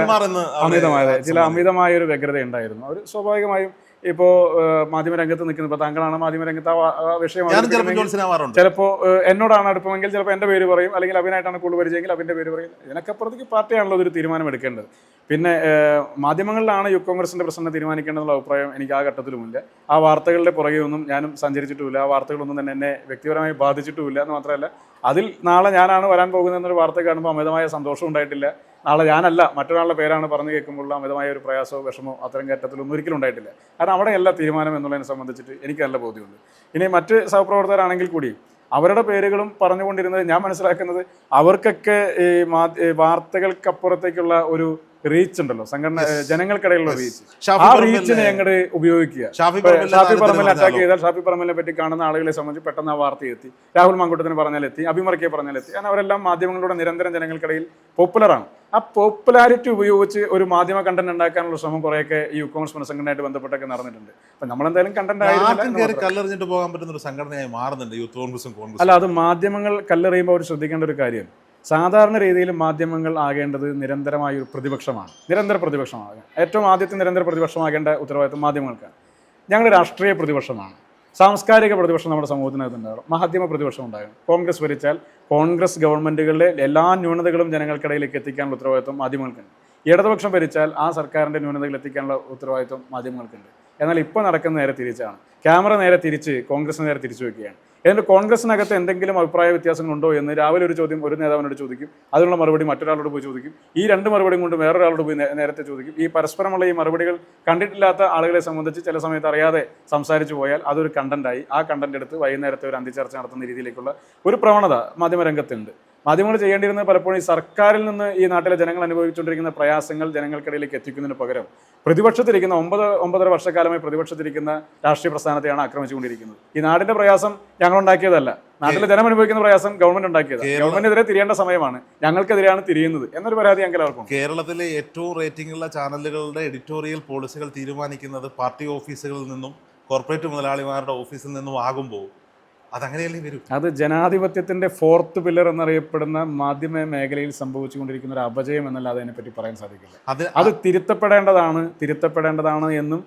അമിതമായ ചില. അമിതമായ ഒരു വ്യഗ്രത ഉണ്ടായിരുന്നു അവർ സ്വാഭാവികമായും ഇപ്പോൾ മാധ്യമരംഗത്ത് നിൽക്കുന്നത്. ഇപ്പോൾ താങ്കളാണ് മാധ്യമരംഗത്ത് ആ വിഷയം ചിലപ്പോൾ എന്നോടാണ് അടുപ്പമെങ്കിൽ ചിലപ്പോൾ എന്റെ പേര് പറയും അല്ലെങ്കിൽ അഭിനായിട്ടാണ് കൂടുതൽ പരിചയമെങ്കിൽ അവന്റെ പേര് പറയും. ഇതിനൊക്കപ്പുറത്തേക്ക് പാർട്ടിയാണല്ലോ ഒരു തീരുമാനം എടുക്കേണ്ടത്. പിന്നെ മാധ്യമങ്ങളിലാണ് യൂത്ത് കോൺഗ്രസിന്റെ പ്രശ്നം തീരുമാനിക്കേണ്ടതെന്നുള്ള അഭിപ്രായം എനിക്ക് ആ ഘട്ടത്തിലുമില്ല. ആ വാർത്തകളുടെ പുറകെ ഒന്നും ഞാനും സഞ്ചരിച്ചിട്ടുമില്ല. ആ വാർത്തകളൊന്നും തന്നെ എന്നെ വ്യക്തിപരമായി ബാധിച്ചിട്ടുമില്ല എന്ന് മാത്രമല്ല അതിൽ നാളെ ഞാനാണ് വരാൻ പോകുന്നതെന്നൊരു വാർത്ത കാണുമ്പോൾ അമിതമായ സന്തോഷം ഉണ്ടായിട്ടില്ല. നാളെ ഞാനല്ല മറ്റൊരാളുടെ പേരാണ് പറഞ്ഞു കേൾക്കുമ്പോൾ അമിതമായ ഒരു പ്രയാസമോ വിഷമോ അത്തരം ഘട്ടത്തിലൊന്നും ഒരിക്കലും ഉണ്ടായിട്ടില്ല. കാരണം അവിടെയല്ല തീരുമാനം എന്നുള്ളതിനെ സംബന്ധിച്ചിട്ട് എനിക്ക് നല്ല ബോധ്യമുണ്ട്. ഇനി മറ്റ് സഹപ്രവർത്തകരാണെങ്കിൽ കൂടി അവരുടെ പേരുകളും പറഞ്ഞുകൊണ്ടിരുന്നത് ഞാൻ മനസ്സിലാക്കുന്നത് അവർക്കൊക്കെ ഈ വാർത്തകൾക്കപ്പുറത്തേക്കുള്ള ഒരു റീച്ച് ഉണ്ടല്ലോ. സംഘടന ജനങ്ങൾക്കിടയിലുള്ള റീച്ച് ആ റീച്ചിനെ അങ്ങോട്ട് ഉപയോഗിക്കുക. ഷാഫി പറമ്പിലിനെ അറ്റാക്ക് ചെയ്താൽ ഷാഫി പറമ്പലിനെ പറ്റി കാണുന്ന ആളുകളെ സംബന്ധിച്ച് പെട്ടെന്ന് ആ വാർത്ത എത്തി. രാഹുൽ മാങ്കൂട്ടത്തിന് പറഞ്ഞാലെത്തി അഭിമർക്കെ പറഞ്ഞാലെത്തി കാരണം അവരെല്ലാം മാധ്യമങ്ങളിലൂടെ നിരന്തരം ജനങ്ങൾക്കിടയിൽ പോപ്പുലറാണ് ആ പോപ്പുലാരിറ്റി ഉപയോഗിച്ച് ഒരു മാധ്യമ കണ്ടന്റ് ഉണ്ടാക്കാനുള്ള ശ്രമം കുറെയൊക്കെ ഈ യുക്കോൺസ് പുനഃസംഘടനയായിട്ട് ബന്ധപ്പെട്ടൊക്കെ നടന്നിട്ടുണ്ട്. അപ്പൊ നമ്മളെന്തായാലും കണ്ടന്റ് കല്ലെറിഞ്ഞിട്ട് പോകാൻ പറ്റുന്ന ഒരു സംഘടനയായി മാറുന്നുണ്ട് യൂത്ത് കോൺഗ്രസും കോൺഗ്രസും. അല്ല അത് മാധ്യമങ്ങൾ കല്ലെറിയുമ്പോൾ അവർ ശ്രദ്ധിക്കേണ്ട ഒരു കാര്യം. സാധാരണ രീതിയിൽ മാധ്യമങ്ങൾ ആകേണ്ടത് നിരന്തരമായ ഒരു പ്രതിപക്ഷമാണ്. നിരന്തര പ്രതിപക്ഷമാകുക ഏറ്റവും ആദ്യത്തെ നിരന്തര പ്രതിപക്ഷമാകേണ്ട ഉത്തരവാദിത്വം മാധ്യമങ്ങൾക്കാണ്. ഞങ്ങൾ രാഷ്ട്രീയ പ്രതിപക്ഷമാണ്. സാംസ്കാരിക പ്രതിപക്ഷം നമ്മുടെ സമൂഹത്തിനകത്ത് ഉണ്ടാകും മാധ്യമ പ്രതിപക്ഷം ഉണ്ടാകും. കോൺഗ്രസ് ഭരിച്ചാൽ കോൺഗ്രസ് ഗവൺമെന്റുകളിലെ എല്ലാ ന്യൂനതകളും ജനങ്ങൾക്കിടയിലേക്ക് എത്തിക്കാനുള്ള ഉത്തരവാദിത്വം മാധ്യമങ്ങൾക്കുണ്ട്. ഇടതുപക്ഷം ഭരിച്ചാൽ ആ സർക്കാരിന്റെ ന്യൂനതകൾ എത്തിക്കാനുള്ള ഉത്തരവാദിത്വം മാധ്യമങ്ങൾക്കുണ്ട്. എന്നാൽ ഇപ്പോൾ നടക്കുന്ന നേരെ തിരിച്ചാണ്. ക്യാമറ നേരെ തിരിച്ച് കോൺഗ്രസ് നേരെ തിരിച്ചു വെക്കുകയാണ്. എന്നിട്ട് കോൺഗ്രസിനകത്ത് എന്തെങ്കിലും അഭിപ്രായ വ്യത്യാസങ്ങളുണ്ടോ എന്ന് രാവിലെ ഒരു ചോദ്യം ഒരു നേതാവിനോട് ചോദിക്കും. അതിനുള്ള മറുപടി മറ്റൊരാളോട് പോയി ചോദിക്കും. ഈ രണ്ട് മറുപടിയും കൊണ്ട് വേറൊരാളോട് പോയി നേരത്തെ ചോദിക്കും. ഈ പരസ്പരമുള്ള ഈ മറുപടികൾ കണ്ടിട്ടില്ലാത്ത ആളുകളെ സംബന്ധിച്ച് ചില സമയത്ത് അറിയാതെ സംസാരിച്ചു പോയാൽ അതൊരു കണ്ടന്റായി ആ കണ്ടന്റ് എടുത്ത് വൈകുന്നേരത്തെ ഒരു അന്തിച്ചർച്ച നടത്തുന്ന രീതിയിലേക്കുള്ള ഒരു പ്രവണത മാധ്യമരംഗത്തുണ്ട്. മാധ്യമങ്ങൾ ചെയ്യേണ്ടിയിരുന്നത് പലപ്പോഴും ഈ സർക്കാരിൽ നിന്ന് ഈ നാട്ടിലെ ജനങ്ങൾ അനുഭവിച്ചുകൊണ്ടിരിക്കുന്ന പ്രയാസങ്ങൾ ജനങ്ങൾക്കിടയിലേക്ക് എത്തിക്കുന്നതിന് പകരം പ്രതിപക്ഷത്തിരിക്കുന്ന ഒമ്പത് ഒമ്പതര വർഷക്കാലമായി പ്രതിപക്ഷത്തിരിക്കുന്ന രാഷ്ട്രീയ പ്രസ്ഥാനത്തെയാണ് ആക്രമിച്ചുകൊണ്ടിരിക്കുന്നത്. ഈ നാടിന്റെ പ്രയാസം ഞങ്ങൾ ഉണ്ടാക്കിയതല്ല നാട്ടിലെ ജനം അനുഭവിക്കുന്ന പ്രയാസം ഗവൺമെന്റ് ഉണ്ടാക്കിയത്. ഗവൺമെന്റിനെതിരെ തിരിയേണ്ട സമയമാണ് ഞങ്ങൾക്കെതിരെയാണ് തിരിയുന്നത് എന്നൊരു പരാതി ഞങ്ങൾക്ക് എല്ലാവർക്കും കേരളത്തിലെ ഏറ്റവും റേറ്റിംഗ് ഉള്ള ചാനലുകളുടെ എഡിറ്റോറിയൽ പോളിസികൾ തീരുമാനിക്കുന്നത് പാർട്ടി ഓഫീസുകളിൽ നിന്നും കോർപ്പറേറ്റ് മുതലാളിമാരുടെ ഓഫീസിൽ നിന്നും ആകുമ്പോൾ അതങ്ങനെയല്ലേ വരും? അത് ജനാധിപത്യത്തിന്റെ ഫോർത്ത് പില്ലർ എന്നറിയപ്പെടുന്ന മാധ്യമ മേഖലയിൽ സംഭവിച്ചുകൊണ്ടിരിക്കുന്ന ഒരു അപജയം എന്നല്ലാതെ അതിനെപ്പറ്റി പറയാൻ സാധിക്കില്ല. അത് അത് തിരുത്തപ്പെടേണ്ടതാണ് തിരുത്തപ്പെടേണ്ടതാണ് എന്നും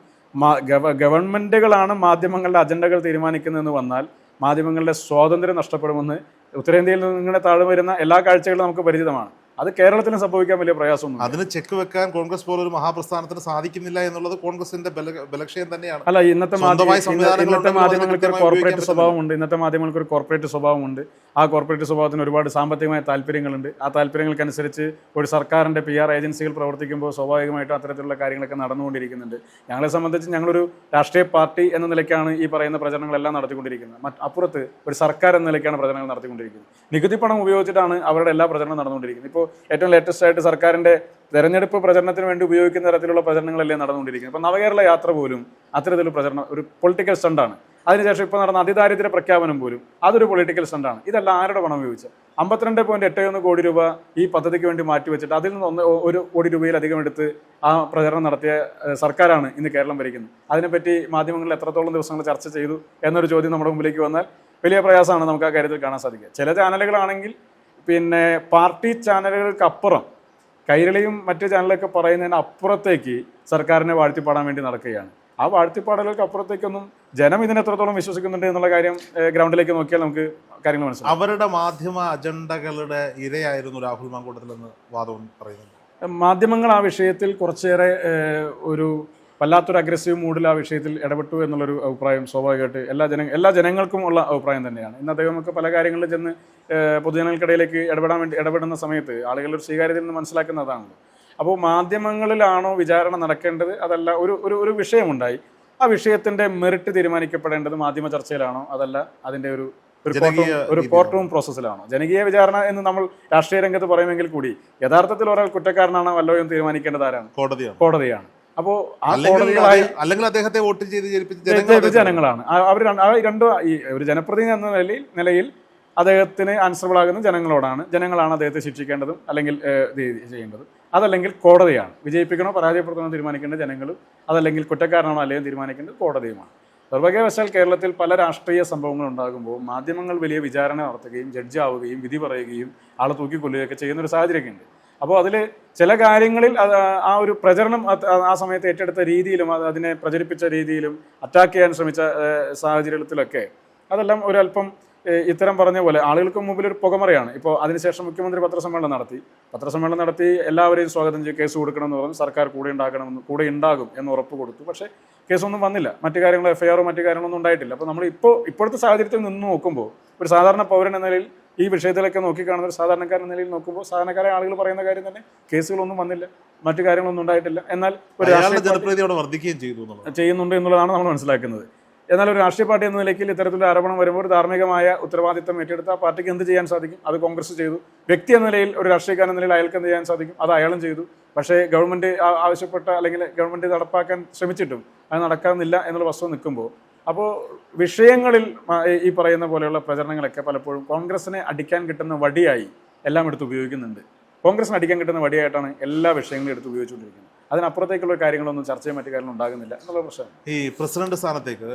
ഗവൺമെന്റുകളാണ് മാധ്യമങ്ങളുടെ അജണ്ടകൾ തീരുമാനിക്കുന്നതെന്ന് വന്നാൽ മാധ്യമങ്ങളുടെ സ്വാതന്ത്ര്യം നഷ്ടപ്പെടുമെന്ന് ഉത്തരേന്ത്യയിൽ നിന്നിങ്ങനെ താഴെ വരുന്ന എല്ലാ കാഴ്ചകളും നമുക്ക് പരിചിതമാണ്. അത് കേരളത്തിന് സംഭവിക്കാൻ വലിയ പ്രയാസമൊന്നും അതിന് ചെക്ക് വെക്കാൻ കോൺഗ്രസ് പോലൊരു മഹാപ്രസ്ഥാനത്തിന് സാധിക്കുന്നില്ല എന്നുള്ളത് കോൺഗ്രസിന്റെ ബല- ബലക്ഷയം തന്നെയാണ്. അല്ല ഇന്നത്തെ ഇന്നത്തെ മാധ്യമങ്ങൾക്ക് ഒരു കോർപ്പറേറ്റ് സ്വഭാവമുണ്ട്. ഇന്നത്തെ മാധ്യമങ്ങൾക്ക് ഒരു കോർപ്പറേറ്റ് സ്വഭാവമുണ്ട്. ആ കോർപ്പറേറ്റ് സ്വഭാവത്തിന് ഒരുപാട് സാമ്പത്തികമായ താല്പര്യങ്ങളുണ്ട്. ആ താല്പര്യങ്ങൾക്കനുസരിച്ച് ഒരു സർക്കാരിന്റെ പി ആർ ഏജൻസികൾ പ്രവർത്തിക്കുമ്പോൾ സ്വാഭാവികമായിട്ടും അത്തരത്തിലുള്ള കാര്യങ്ങളൊക്കെ നടന്നുകൊണ്ടിരിക്കുന്നുണ്ട്. ഞങ്ങളെ സംബന്ധിച്ച് ഞങ്ങളൊരു രാഷ്ട്രീയ പാർട്ടി എന്ന നിലയ്ക്കാണ് ഈ പറയുന്ന പ്രചരണങ്ങളെല്ലാം നടത്തിക്കൊണ്ടിരിക്കുന്നത്. മറ്റ് അപ്പുറത്ത് ഒരു സർക്കാർ എന്ന നിലയ്ക്കാണ് പ്രചരണങ്ങൾ നടത്തിക്കൊണ്ടിരിക്കുന്നത്. നികുതി പണം ഉപയോഗിച്ചിട്ടാണ് അവരുടെ എല്ലാ പ്രചരണവും നടന്നുകൊണ്ടിരിക്കുന്നത്. ഇപ്പോൾ ഏറ്റവും ലേറ്റസ്റ്റ് ആയിട്ട് സർക്കാരിന്റെ തെരഞ്ഞെടുപ്പ് പ്രചരണത്തിന് വേണ്ടി ഉപയോഗിക്കുന്ന തരത്തിലുള്ള പ്രചരണങ്ങളല്ലേ നടന്നുകൊണ്ടിരിക്കുന്നത്. അപ്പോൾ നവകേരള യാത്ര പോലും അത്തരത്തിലൊരു പ്രചരണം ഒരു പൊളിറ്റിക്കൽ സ്റ്റണ്ടാണ് അതിനുശേഷം ഇപ്പോൾ നടന്ന അതിദാരിദ്ര്യ പ്രഖ്യാപനം പോലും അതൊരു പൊളിറ്റിക്കൽ സ്റ്റണ്ടാണ് ഇതെല്ലാം ആരുടെ പണം ഉപയോഗിച്ച്? അമ്പത്തിരണ്ട് പോയിന്റ് എട്ട് ഒന്ന് കോടി രൂപ ഈ പദ്ധതിക്ക് വേണ്ടി മാറ്റി വെച്ചിട്ട് അതിൽ നിന്ന് ഒന്ന് ഒരു കോടി രൂപയിലധികം എടുത്ത് ആ പ്രചരണം നടത്തിയ സർക്കാരാണ് ഇന്ന് കേരളം ഭരിക്കുന്നത്. അതിനെപ്പറ്റി മാധ്യമങ്ങളിൽ എത്രത്തോളം ദിവസങ്ങൾ ചർച്ച ചെയ്തു എന്നൊരു ചോദ്യം നമ്മുടെ മുമ്പിലേക്ക് വന്നാൽ വലിയ പ്രയാസമാണ് നമുക്ക് ആ കാര്യത്തിൽ കാണാൻ സാധിക്കുക. ചില ചാനലുകളാണെങ്കിൽ പിന്നെ പാർട്ടി ചാനലുകൾക്ക് അപ്പുറം കൈരളിയും മറ്റു ചാനലൊക്കെ പറയുന്നതിന് അപ്പുറത്തേക്ക് സർക്കാരിനെ വാഴ്ത്തിപ്പാടാൻ വേണ്ടി നടക്കുകയാണ്. ആ വാഴ്ത്തിപ്പാടലുകൾക്ക് അപ്പുറത്തേക്കൊന്നും ജനം ഇതിനെ എത്രത്തോളം വിശ്വസിക്കുന്നുണ്ട് എന്നുള്ള കാര്യം ഗ്രൗണ്ടിലേക്ക് നോക്കിയാൽ നമുക്ക് കാര്യങ്ങൾ മനസ്സിലാവും. അവരുടെ മാധ്യമ അജണ്ടകളുടെ ഇരയായിരുന്നു രാഹുൽ മാങ്കൂട്ടത്തിൽ വാദവും വാദം പറയുന്നുണ്ട്. മാധ്യമങ്ങൾ ആ വിഷയത്തിൽ കുറച്ചേറെ ഒരു വല്ലാത്തൊരു അഗ്രസീവ് മൂഡിൽ ആ വിഷയത്തിൽ ഇടപെട്ടു എന്നുള്ളൊരു അഭിപ്രായം സ്വാഭാവികമായിട്ട് എല്ലാ ജന എല്ലാ ജനങ്ങൾക്കും ഉള്ള അഭിപ്രായം തന്നെയാണ്. ഇന്ന് അദ്ദേഹമൊക്കെ പല കാര്യങ്ങളിൽ ചെന്ന് പൊതുജനങ്ങൾക്കിടയിലേക്ക് ഇടപെടാൻ വേണ്ടി ഇടപെടുന്ന സമയത്ത് ആളുകളൊരു സ്വീകാര്യതയിൽ നിന്ന് മനസ്സിലാക്കുന്നതാണല്ലോ അപ്പോൾ മാധ്യമങ്ങളിലാണോ വിചാരണ നടക്കേണ്ടത്? അതല്ല ഒരു ഒരു ഒരു വിഷയമുണ്ടായി. ആ വിഷയത്തിന്റെ മെറിറ്റ് തീരുമാനിക്കപ്പെടേണ്ടത് മാധ്യമ ചർച്ചയിലാണോ? അതല്ല അതിന്റെ ഒരു ഒരു? കോർട്ട് റൂം പ്രോസസ്സിലാണോ ജനകീയ വിചാരണ എന്ന് നമ്മൾ രാഷ്ട്രീയ രംഗത്ത് പറയുമെങ്കിൽ കൂടി യഥാർത്ഥത്തിൽ ഒരാൾ കുറ്റക്കാരനാണോ അല്ലോ എന്ന് തീരുമാനിക്കേണ്ടത് ആരാണ്? കോടതിയാണ്. കോടതിയാണ്. അപ്പോൾ ആ കോടതികളായി അല്ലെങ്കിൽ അദ്ദേഹത്തെ വോട്ട് ചെയ്ത് ജയിപ്പിച്ച ജനങ്ങളാണ്. അവർ രണ്ട് ഈ ഒരു ജനപ്രതിനിധി എന്ന നിലയിൽ നിലയിൽ അദ്ദേഹത്തിന് ആൻസറബിൾ ആകുന്ന ജനങ്ങളോടാണ്. ജനങ്ങളാണ് അദ്ദേഹത്തെ ശിക്ഷിക്കേണ്ടതും അല്ലെങ്കിൽ ചെയ്യേണ്ടത് ചെയ്യേണ്ടതും. അതല്ലെങ്കിൽ കോടതിയാണ്. വിജയിപ്പിക്കണോ പരാജയപ്പെടുത്തണോ തീരുമാനിക്കേണ്ട ജനങ്ങളും അതല്ലെങ്കിൽ കുറ്റക്കാരനാണോ അല്ലെങ്കിൽ തീരുമാനിക്കേണ്ടത് കോടതിയുമാണ്. നിർഭാഗ്യവശാൽ കേരളത്തിൽ പല രാഷ്ട്രീയ സംഭവങ്ങൾ ഉണ്ടാകുമ്പോൾ മാധ്യമങ്ങൾ വലിയ വിചാരണ നടത്തുകയും ജഡ്ജാവുകയും വിധി പറയുകയും ആളെ തൂക്കിക്കൊല്ലുകയൊക്കെ ചെയ്യുന്ന ഒരു സാഹചര്യമൊക്കെ ഉണ്ട്. അപ്പോൾ അതിൽ ചില കാര്യങ്ങളിൽ ആ ഒരു പ്രചരണം ആ സമയത്ത് ഏറ്റെടുത്ത രീതിയിലും അത് അതിനെ പ്രചരിപ്പിച്ച രീതിയിലും അറ്റാക്ക് ചെയ്യാൻ ശ്രമിച്ച സാഹചര്യത്തിലൊക്കെ അതെല്ലാം ഒരല്പം ഇത്തരം പറഞ്ഞ പോലെ ആളുകൾക്ക് മുമ്പിൽ ഒരു പുകമറയാണ്. ഇപ്പോൾ അതിനുശേഷം മുഖ്യമന്ത്രി പത്രസമ്മേളനം നടത്തി. പത്രസമ്മേളനം നടത്തി എല്ലാവരെയും സ്വാഗതം ചെയ്ത് കേസ് കൊടുക്കണമെന്ന് പറഞ്ഞു. സർക്കാർ കൂടെ ഉണ്ടാക്കണമെന്ന് കൂടെ ഉണ്ടാകും എന്ന് ഉറപ്പ് കൊടുത്തു. പക്ഷേ കേസൊന്നും വന്നില്ല. മറ്റു കാര്യങ്ങൾ എഫ്ഐആറോ മറ്റു കാര്യങ്ങളൊന്നും ഉണ്ടായിട്ടില്ല. അപ്പോൾ നമ്മൾ ഇപ്പോൾ ഇപ്പോഴത്തെ സാഹചര്യത്തിൽ നിന്ന് നോക്കുമ്പോൾ ഒരു സാധാരണ പൗരൻ എന്ന നിലയിൽ ഈ വിഷയത്തിലൊക്കെ നോക്കിക്കാണുന്ന ഒരു സാധാരണക്കാരൻ എന്ന നിലയിൽ നോക്കുമ്പോൾ സാധാരണക്കാരെ ആളുകൾ പറയുന്ന കാര്യം തന്നെ കേസുകളൊന്നും വന്നില്ല. മറ്റു കാര്യങ്ങളൊന്നും ഉണ്ടായിട്ടില്ല. എന്നാൽ ഒരു അയാളുടെ രാഷ്ട്രീയ ജനപ്രീതി അവിടെ വർദ്ധിക്കുകയും ചെയ്തു എന്നുള്ളത്. ചെയ്യുന്നുണ്ട് എന്നുള്ളതാണ് നമ്മൾ മനസ്സിലാക്കുന്നത്. എന്നാൽ ഒരു രാഷ്ട്രീയ പാർട്ടി എന്ന നിലയ്ക്ക് ഇത്തരത്തിലുള്ള ആരോപണം വരുമ്പോൾ ഒരു ധാർമ്മികമായ ഉത്തരവാദിത്തം ഏറ്റെടുത്ത ആ പാർട്ടിക്ക് എന്ത് ചെയ്യാൻ സാധിക്കും? അത് കോൺഗ്രസ് ചെയ്തു. വ്യക്തി എന്ന നിലയിൽ ഒരു രാഷ്ട്രീയക്കാരൻ എന്ന നിലയിൽ അയാൾക്ക് എന്ത് ചെയ്യാൻ സാധിക്കും? അത് അയാളും ചെയ്തു. പക്ഷേ ഗവൺമെന്റ് ആ- ആവശ്യപ്പെട്ട അല്ലെങ്കിൽ ഗവൺമെന്റ് നടപ്പാക്കാൻ ശ്രമിച്ചിട്ടും അത് നടക്കാനില്ല എന്നുള്ള വസ്തു നിൽക്കുമ്പോൾ അപ്പോൾ വിഷയങ്ങളിൽ ഈ- പറയുന്ന പോലെയുള്ള പ്രചരണങ്ങളൊക്കെ പലപ്പോഴും കോൺഗ്രസിനെ അടിക്കാൻ കിട്ടുന്ന വടിയായി എല്ലാം എടുത്ത് ഉപയോഗിക്കുന്നുണ്ട്. കോൺഗ്രസിന് അടിക്കാൻ കിട്ടുന്ന വടിയായിട്ടാണ് എല്ലാ വിഷയങ്ങളും എടുത്ത് ഉപയോഗിച്ചുകൊണ്ടിരിക്കുന്നത്. അതിനപ്പുറത്തേക്കുള്ള കാര്യങ്ങളൊന്നും ചർച്ചയും മറ്റു കാര്യങ്ങളും ഉണ്ടാകുന്നില്ല എന്നുള്ള പ്രശ്നം ഈ പ്രസിഡന്റ് സ്ഥാനത്തേക്ക്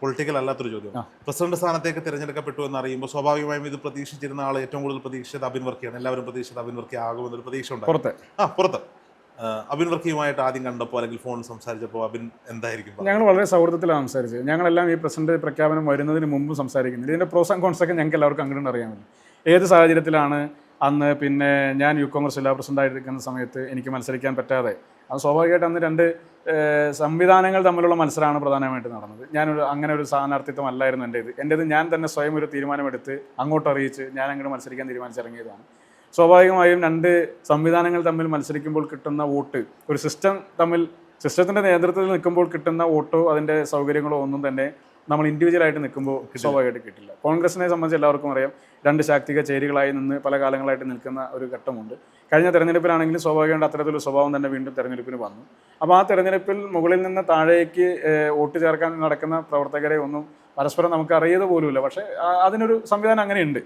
പൊളിറ്റിക്കൽ അല്ലാത്തൊരു ചോദ്യം. പ്രസിഡന്റ് സ്ഥാനത്തേക്ക് തിരഞ്ഞെടുക്കപ്പെട്ടു എന്ന് അറിയുമ്പോൾ സ്വാഭാവികമായും ഇത് പ്രതീക്ഷിച്ചിരുന്ന ആൾ ഏറ്റവും കൂടുതൽ പ്രതീക്ഷിച്ചത് അബിൻ വർക്കിയാണ്. എല്ലാവരും പ്രതീക്ഷിച്ചത് അബിൻ വർക്കി ആകുമെന്നൊരു പ്രതീക്ഷ ഉണ്ട് പുറത്ത്. ആ പുറത്ത്. ആ, അബിൻ വർക്കിയുമായിട്ട് ആദ്യം കണ്ടപ്പോൾ അല്ലെങ്കിൽ ഫോൺ സംസാരിച്ചപ്പോൾ അബിൻ എന്തായിരിക്കും ഞങ്ങൾ വളരെ സൗഹൃദത്തിലാണ് സംസാരിച്ചത്. ഞങ്ങളെല്ലാം ഈ പ്രസിഡന്റ് പ്രഖ്യാപനം വരുന്നതിന് മുമ്പ് സംസാരിക്കുന്നത് ഇതിന്റെ പ്രോസ് ആൻഡ് കോൺസ് ഒക്കെ ഞങ്ങൾക്ക് എല്ലാവർക്കും അങ്ങോട്ട് അറിയാമല്ലോ ഏത് സാഹചര്യത്തിലാണ് അന്ന് പിന്നെ ഞാൻ യു കോൺഗ്രസ് ജില്ലാ പ്രസിഡന്റ് ആയിരിക്കുന്ന സമയത്ത് എനിക്ക് മത്സരിക്കാൻ പറ്റാതെ അത് സ്വാഭാവികമായിട്ട് അന്ന് രണ്ട് സംവിധാനങ്ങൾ തമ്മിലുള്ള മത്സരമാണ് പ്രധാനമായിട്ട് നടന്നത്. ഞാനൊരു അങ്ങനെ ഒരു സ്ഥാനാർത്ഥിത്വം അല്ലായിരുന്നു എന്റേത് എന്റേത് ഞാൻ തന്നെ സ്വയം ഒരു തീരുമാനമെടുത്ത് അങ്ങോട്ട് അറിയിച്ച് ഞാൻ അങ്ങോട്ട് മത്സരിക്കാൻ തീരുമാനിച്ചിറങ്ങിയതാണ്. സ്വാഭാവികമായും രണ്ട് സംവിധാനങ്ങൾ തമ്മിൽ മത്സരിക്കുമ്പോൾ കിട്ടുന്ന വോട്ട് ഒരു സിസ്റ്റം തമ്മിൽ സിസ്റ്റത്തിന്റെ നേതൃത്വത്തിൽ നിൽക്കുമ്പോൾ കിട്ടുന്ന വോട്ടോ അതിന്റെ സൗകര്യങ്ങളോ ഒന്നും തന്നെ നമ്മൾ ഇൻഡിവിജ്വൽ ആയിട്ട് നിൽക്കുമ്പോൾ സ്വാഭാവികമായിട്ട് കിട്ടില്ല. കോൺഗ്രസിനെ സംബന്ധിച്ച് എല്ലാവർക്കും അറിയാം രണ്ട് ശാക്തിക ചേരികളായി നിന്ന് പല കാലങ്ങളായിട്ട് നിൽക്കുന്ന ഒരു ഘട്ടമുണ്ട്. കഴിഞ്ഞ തെരഞ്ഞെടുപ്പിലാണെങ്കിലും സ്വാഭാവികമായിട്ട് അത്തരത്തിലൊരു സ്വഭാവം തന്നെ വീണ്ടും തെരഞ്ഞെടുപ്പിന് വന്നു. അപ്പോൾ ആ തെരഞ്ഞെടുപ്പിൽ മുകളിൽ നിന്ന് താഴേക്ക് വോട്ട് ചേർക്കാൻ നടക്കുന്ന പ്രവർത്തകരെ ഒന്നും പരസ്പരം നമുക്ക് അറിയത് പോലുമില്ല പക്ഷേ അതിനൊരു സംവിധാനം അങ്ങനെയുണ്ട്.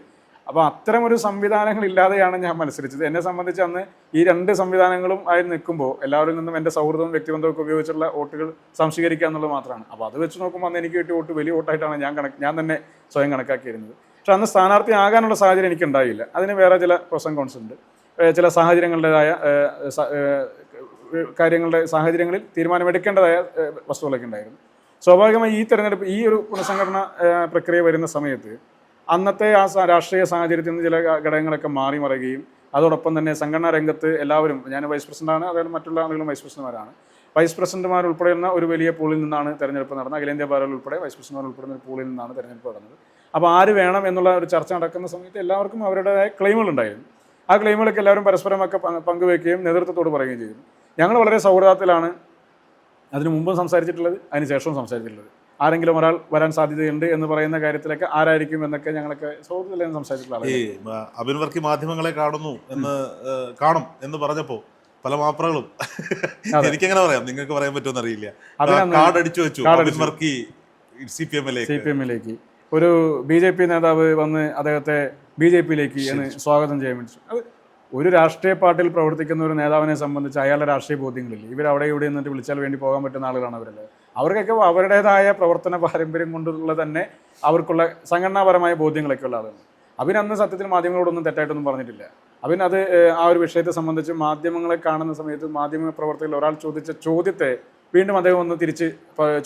അപ്പോൾ അത്തരം ഒരു സംവിധാനങ്ങൾ ഇല്ലാതെയാണ് ഞാൻ മത്സരിച്ചത്. എന്നെ സംബന്ധിച്ച് അന്ന് ഈ രണ്ട് സംവിധാനങ്ങളും ആയി നിൽക്കുമ്പോൾ എല്ലാവരിൽ നിന്നും എന്റെ സൗഹൃദവും വ്യക്തിബന്ധവും ഒക്കെ ഉപയോഗിച്ചുള്ള വോട്ടുകൾ സംശീകരിക്കുക എന്നുള്ളത് മാത്രമാണ്. അപ്പോൾ അത് വെച്ച് നോക്കുമ്പോൾ അന്ന് എനിക്ക് കിട്ടിയ വോട്ട് വലിയ വോട്ടായിട്ടാണ് ഞാൻ കണക്ക് ഞാൻ തന്നെ സ്വയം കണക്കാക്കിയിരുന്നത്. പക്ഷെ അന്ന് സ്ഥാനാർത്ഥി ആകാനുള്ള സാഹചര്യം എനിക്ക് ഉണ്ടായില്ല. അതിന് വേറെ ചില പ്രോസ് കോൺസ് ഉണ്ട്. ചില സാഹചര്യങ്ങളുടേതായ കാര്യങ്ങളുടെ സാഹചര്യങ്ങളിൽ തീരുമാനമെടുക്കേണ്ടതായ വസ്തുക്കളൊക്കെ ഉണ്ടായിരുന്നു. സ്വാഭാവികമായി ഈ തെരഞ്ഞെടുപ്പ് ഈ ഒരു പുനഃസംഘടന പ്രക്രിയ വരുന്ന സമയത്ത് അന്നത്തെ ആ രാഷ്ട്രീയ സാഹചര്യത്തിൽ നിന്ന് ചില ഘടകങ്ങളൊക്കെ മാറി മറിയുകയും അതോടൊപ്പം തന്നെ സംഘടനാ രംഗത്ത് എല്ലാവരും ഞാൻ വൈസ് പ്രസിഡന്റാണ് അതേപോലെ മറ്റുള്ള ആളുകളും വൈസ് പ്രസിഡന്റുമാരാണ് വൈസ് പ്രസിഡന്റുമാർ ഉൾപ്പെടെയുള്ള ഒരു വലിയ പൂളിൽ നിന്നാണ് തെരഞ്ഞെടുപ്പ് നടന്നത്. അഖിലേന്ത്യാ ബാലൽ ഉൾപ്പെടെ വൈസ് പ്രസിഡന്റുമാർ ഉൾപ്പെടുന്ന ഒരു പൂളിൽ നിന്നാണ് തെരഞ്ഞെടുപ്പ് നടന്നത്. അപ്പോൾ ആര് വേണം എന്നുള്ള ഒരു ചർച്ച നടക്കുന്ന സമയത്ത് എല്ലാവർക്കും അവരുടേതായ ക്ലെയിമുകൾ ഉണ്ടായിരുന്നു. ആ ക്ലെയിമുകളൊക്കെ എല്ലാവരും പരസ്പരമൊക്കെ പങ്ക് പങ്കുവെക്കുകയും നേതൃത്വത്തോട് പറയുകയും ചെയ്തു. ഞങ്ങൾ വളരെ സൗഹൃദത്തിലാണ് അതിനു മുമ്പും സംസാരിച്ചിട്ടുള്ളത് അതിന് ശേഷവും സംസാരിച്ചിട്ടുള്ളത്. ആരെങ്കിലും ഒരാൾ വരാൻ സാധ്യതയുണ്ട് എന്ന് പറയുന്ന കാര്യത്തിലൊക്കെ ആരായിരിക്കും എന്നൊക്കെ ഞങ്ങളൊക്കെ സൗഹൃദത്തിലാണ് സംസാരിച്ചിട്ടുള്ള ഈ ആളുകൾ അബിൻ വർക്കി മാധ്യമങ്ങളെ കാണുന്നു എന്ന് കാണും എന്ന് പറഞ്ഞപ്പോ പല മാപ്രകളും. എനിക്കെങ്ങനെ പറയാം? നിങ്ങൾക്ക് പറയാൻ പറ്റുമെന്ന് അറിയില്ല. കാർഡ് അടിച്ചു വെച്ചു. Card Abin Varkey C P C P എമ്മിലേക്ക്. ഒരു ബി ജെ പി നേതാവ് വന്ന് അദ്ദേഹത്തെ ബി ജെ പിയിലേക്ക് എന്ന് സ്വാഗതം ചെയ്യാൻ വേണ്ടി അത് ഒരു രാഷ്ട്രീയ പാർട്ടിയിൽ പ്രവർത്തിക്കുന്ന ഒരു നേതാവിനെ സംബന്ധിച്ച് അയാളുടെ രാഷ്ട്രീയ ബോധ്യങ്ങളില്ല. ഇവർ അവിടെ ഇവിടെ നിന്നിട്ട് വിളിച്ചാൽ വേണ്ടി പോകാൻ പറ്റുന്ന ആളുകളാണ് അവരല്ലേ അവർക്കൊക്കെ അവരുടേതായ പ്രവർത്തന പാരമ്പര്യം കൊണ്ടുള്ള തന്നെ അവർക്കുള്ള സംഘടനാപരമായ ബോധ്യങ്ങളൊക്കെ ഉള്ള ആളുകൾ അവൻ അന്ന് സത്യത്തിൽ മാധ്യമങ്ങളോടൊന്നും തെറ്റായിട്ടൊന്നും പറഞ്ഞിട്ടില്ല. അവൻ അത് ആ ഒരു വിഷയത്തെ സംബന്ധിച്ച് മാധ്യമങ്ങളെ കാണുന്ന സമയത്ത് മാധ്യമ പ്രവർത്തകരിൽ ഒരാൾ ചോദിച്ച ചോദ്യത്തെ വീണ്ടും അദ്ദേഹം ഒന്ന് തിരിച്ച്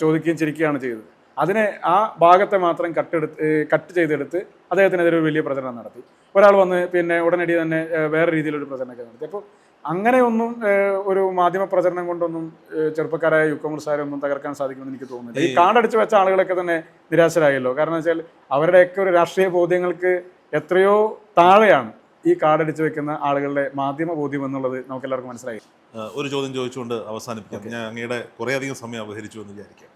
ചോദിക്കുകയും ചിരിക്കുകയാണ് ചെയ്തത്. അതിനെ ആ ഭാഗത്തെ മാത്രം കട്ടെടുത്ത് കട്ട് ചെയ്തെടുത്ത് അദ്ദേഹത്തിനെതിരെ ഒരു വലിയ പ്രചരണം നടത്തി. ഒരാൾ വന്ന് പിന്നെ ഉടനടി തന്നെ വേറെ രീതിയിലൊരു പ്രചരണമൊക്കെ നടത്തി. അപ്പോൾ അങ്ങനെയൊന്നും ഒരു മാധ്യമ പ്രചരണം കൊണ്ടൊന്നും ചെറുപ്പക്കാരായ യു ഒന്നും തകർക്കാൻ സാധിക്കുമെന്ന് എനിക്ക് തോന്നുന്നില്ല. ഈ കാടടിച്ച് വെച്ച ആളുകളൊക്കെ തന്നെ നിരാശരായല്ലോ. കാരണം വെച്ചാൽ അവരുടെയൊക്കെ ഒരു രാഷ്ട്രീയ ബോധ്യങ്ങൾക്ക് എത്രയോ താഴെയാണ് ഈ കാടടിച്ച് വെക്കുന്ന ആളുകളുടെ മാധ്യമ ബോധ്യം എന്നുള്ളത് നമുക്ക് എല്ലാവർക്കും മനസ്സിലായി ഒരു ചോദ്യം ചോദിച്ചുകൊണ്ട് അവസാനിപ്പിക്കാം. ഞാൻ അങ്ങയുടെ കുറേയധികം സമയം അപഹരിച്ചു എന്ന് വിചാരിക്കാം.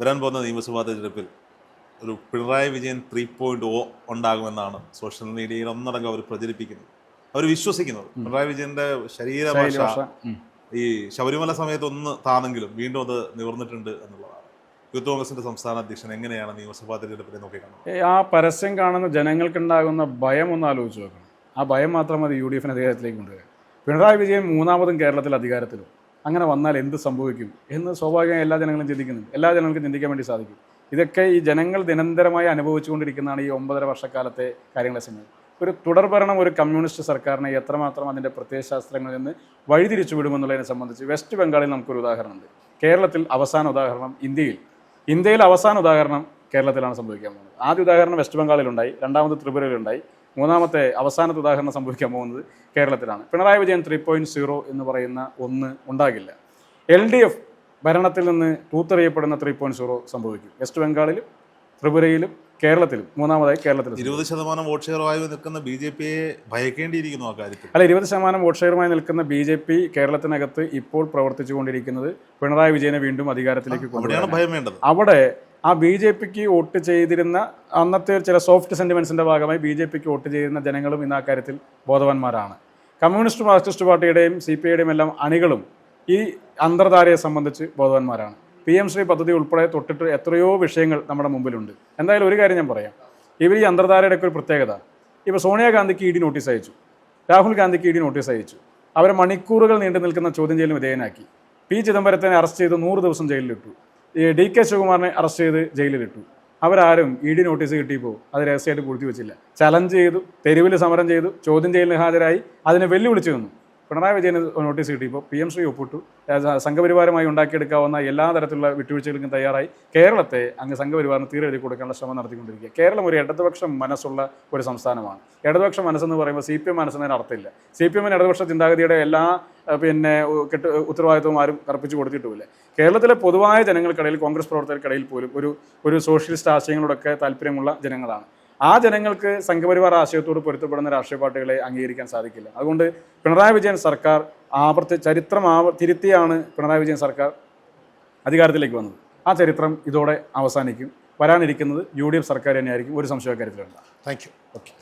വരാൻ പോകുന്ന നിയമസഭാ തെരഞ്ഞെടുപ്പിൽ ഒരു Pinarayi Vijayan three point O ഉണ്ടാകുമെന്നാണ് സോഷ്യൽ മീഡിയയിൽ ഒന്നടങ്കം അവർ പ്രചരിപ്പിക്കുന്നത്. അവർ വിശ്വസിക്കുന്നത്. പിണറായി വിജയന്റെ ശരീരഭാഷ ഈ ശബരിമല സമയത്ത് ഒന്ന് താണെങ്കിലും വീണ്ടും അത് നിവർന്നിട്ടുണ്ട് എന്നുള്ളതാണ്. യൂത്ത് കോൺഗ്രസിന്റെ സംസ്ഥാന അധ്യക്ഷൻ എങ്ങനെയാണ് നിയമസഭാ തെരഞ്ഞെടുപ്പിനെ നോക്കിക്കാണുന്നത് കാണുന്നത്? ആ പരസ്യം കാണുന്ന ജനങ്ങൾക്കുണ്ടാകുന്ന ഭയം ഒന്ന് ആലോചിച്ച് നോക്കണം. ആ ഭയം മാത്രം മതി യു ഡി എഫിന് അധികാരത്തിലേക്ക് കൊണ്ടുവരിക പിണറായി വിജയൻ മൂന്നാമതും കേരളത്തിൽ അധികാരത്തിലും. അങ്ങനെ വന്നാൽ എന്ത് സംഭവിക്കും എന്ന് സ്വാഭാവികമായി എല്ലാ ജനങ്ങളും ചിന്തിക്കുന്നുണ്ട്. എല്ലാ ജനങ്ങൾക്കും ചിന്തിക്കാൻ വേണ്ടി സാധിക്കും. ഇതൊക്കെ ഈ ജനങ്ങൾ നിരന്തരമായി അനുഭവിച്ചുകൊണ്ടിരിക്കുന്നതാണ് ഈ ഒമ്പതര വർഷക്കാലത്തെ കാര്യങ്ങളെ സമയം ഒരു തുടർഭരണം ഒരു കമ്മ്യൂണിസ്റ്റ് സർക്കാരിനെ എത്രമാത്രം അതിന്റെ പ്രത്യയശാസ്ത്രങ്ങളിൽ നിന്ന് വഴിതിരിച്ചു വിടുമെന്നുള്ളതിനെ സംബന്ധിച്ച് വെസ്റ്റ് ബംഗാളിൽ നമുക്കൊരു ഉദാഹരണമുണ്ട്. കേരളത്തിൽ അവസാന ഉദാഹരണം ഇന്ത്യയിൽ. ഇന്ത്യയിൽ അവസാന ഉദാഹരണം കേരളത്തിലാണ് സംഭവിക്കാൻ പോകുന്നത്. ആദ്യ ഉദാഹരണം വെസ്റ്റ് ബംഗാളിലുണ്ടായി. രണ്ടാമത് ത്രിപുരയിലുണ്ടായി. മൂന്നാമത്തെ അവസാനത്തെ ഉദാഹരണം സംഭവിക്കാൻ പോകുന്നത് കേരളത്തിലാണ്. Pinarayi Vijayan three point zero എന്ന് പറയുന്ന ഒന്ന് ഉണ്ടാകില്ല. എൽ ഡി എഫ് ഭരണത്തിൽ നിന്ന് തൂത്തെറിയപ്പെടുന്ന ത്രീ പോയിന്റ് സീറോ സംഭവിക്കും. വെസ്റ്റ് ബംഗാളിലും ത്രിപുരയിലും കേരളത്തിലും. മൂന്നാമതായി കേരളത്തിലും ഇരുപത് ശതമാനം വോട്ട് ഷെയറുമായി നിൽക്കുന്ന ബി ജെ പിയെ ഭയക്കേണ്ടിയിരിക്കുന്നു ആ കാര്യത്തിൽ. അല്ല ഇരുപത് ശതമാനം വോട്ട് ഷെയറുമായി നിൽക്കുന്ന ബി ജെ പി കേരളത്തിനകത്ത് ഇപ്പോൾ പ്രവർത്തിച്ചുകൊണ്ടിരിക്കുന്നത് പിണറായി വിജയനെ വീണ്ടും അധികാരത്തിലേക്ക് കൊണ്ടുവരാനാണ്. ഭയം വേണ്ടത്. അവിടെ ആ ബി ജെ പിക്ക് വോട്ട് ചെയ്തിരുന്ന അന്നത്തെ ചില സോഫ്റ്റ് സെന്റിമെൻസിന്റെ ഭാഗമായി ബി ജെ പിക്ക് വോട്ട് ചെയ്യുന്ന ജനങ്ങളും ഇന്ന് കാര്യത്തിൽ ബോധവാന്മാരാണ്. കമ്മ്യൂണിസ്റ്റ് മാർക്സിസ്റ്റ് പാർട്ടിയുടെയും സി പി ഐയുടെയും എല്ലാം അണികളും ഈ അന്തർധാരയെ സംബന്ധിച്ച് ബോധവാന്മാരാണ്. പി എം ശ്രീ പദ്ധതി ഉൾപ്പെടെ തൊട്ടിട്ട് എത്രയോ വിഷയങ്ങൾ നമ്മുടെ മുമ്പിലുണ്ട്. എന്തായാലും ഒരു കാര്യം ഞാൻ പറയാം. ഇവർ ഈ അന്തർധാരയുടെ ഒക്കെ ഒരു പ്രത്യേകത. ഇപ്പോൾ സോണിയാഗാന്ധിക്ക് ഇ ഡി നോട്ടീസ് അയച്ചു. രാഹുൽ ഗാന്ധിക്ക് ഇ ഡി നോട്ടീസ് അയച്ചു. അവരെ മണിക്കൂറുകൾ നീണ്ടു നിൽക്കുന്ന ചോദ്യം ചെയ്യലും വിധേയനാക്കി. പി ചിദംബരത്തിനെ അറസ്റ്റ് ചെയ്ത് നൂറ് ദിവസം ജയിലിലിട്ടു. ഈ ഡി കെ ശിവകുമാറിനെ അറസ്റ്റ് ചെയ്ത് ജയിലിലിട്ടു. അവരാരും ഇ ഡി നോട്ടീസ് കിട്ടിയപ്പോൾ അത് രഹസ്യമായിട്ട് പൂഴ്ത്തി വെച്ചില്ല. ചലഞ്ച് ചെയ്തു തെരുവിൽ സമരം ചെയ്തു ചോദ്യം ചെയ്യലിന് ഹാജരായി അതിനെ വെല്ലുവിളിച്ചു നിന്നു. പിണറായി വിജയന് നോട്ടീസ് കിട്ടിയപ്പോൾ പി എം ശ്രീ ഒപ്പിട്ടു. സംഘപരിവാരമായി ഉണ്ടാക്കിയെടുക്കാവുന്ന എല്ലാ തരത്തിലുള്ള വിട്ടുവീഴ്ചകൾക്കും തയ്യാറായി കേരളത്തെ അങ്ങ് സംഘപരിവാറിന് തീരെ എഴുതി കൊടുക്കാനുള്ള ശ്രമം നടത്തിക്കൊണ്ടിരിക്കുക. കേരളം ഒരു ഇടതുപക്ഷം മനസ്സുള്ള ഒരു സംസ്ഥാനമാണ്. ഇടതുപക്ഷ മനസ്സെന്ന് പറയുമ്പോൾ സി പി എം മനസ്സെന്നതിന് അർത്ഥമില്ല. സി പി എമ്മിന് ഇടതുപക്ഷ ചിന്താഗതിയുടെ എല്ലാ പിന്നെ കെട്ട് ഉത്തരവാദിത്വം ആരും കറുപ്പിച്ചു കൊടുത്തിട്ടുമില്ല. കേരളത്തിലെ പൊതുവായ ജനങ്ങൾക്കിടയിൽ കോൺഗ്രസ് പ്രവർത്തകർക്കിടയിൽ പോലും ഒരു ഒരു സോഷ്യലിസ്റ്റ് ആശയങ്ങളോടൊക്കെ താല്പര്യമുള്ള ജനങ്ങളാണ്. ആ ജനങ്ങൾക്ക് സംഘപരിവാർ ആശയത്തോട് പൊരുത്തപ്പെടുന്ന രാഷ്ട്രീയ പാർട്ടികളെ അംഗീകരിക്കാൻ സാധിക്കില്ല. അതുകൊണ്ട് പിണറായി വിജയൻ സർക്കാർ ആവർത്തി ചരിത്രം ആവർ തിരുത്തിയാണ് പിണറായി വിജയൻ സർക്കാർ അധികാരത്തിലേക്ക് വന്നത്. ആ ചരിത്രം ഇതോടെ അവസാനിക്കും. വരാനിരിക്കുന്നത് യു ഡി എഫ് സർക്കാർ തന്നെയായിരിക്കും. ഒരു സംശയ കാര്യത്തിലുണ്ട് താങ്ക് യു ഓക്കെ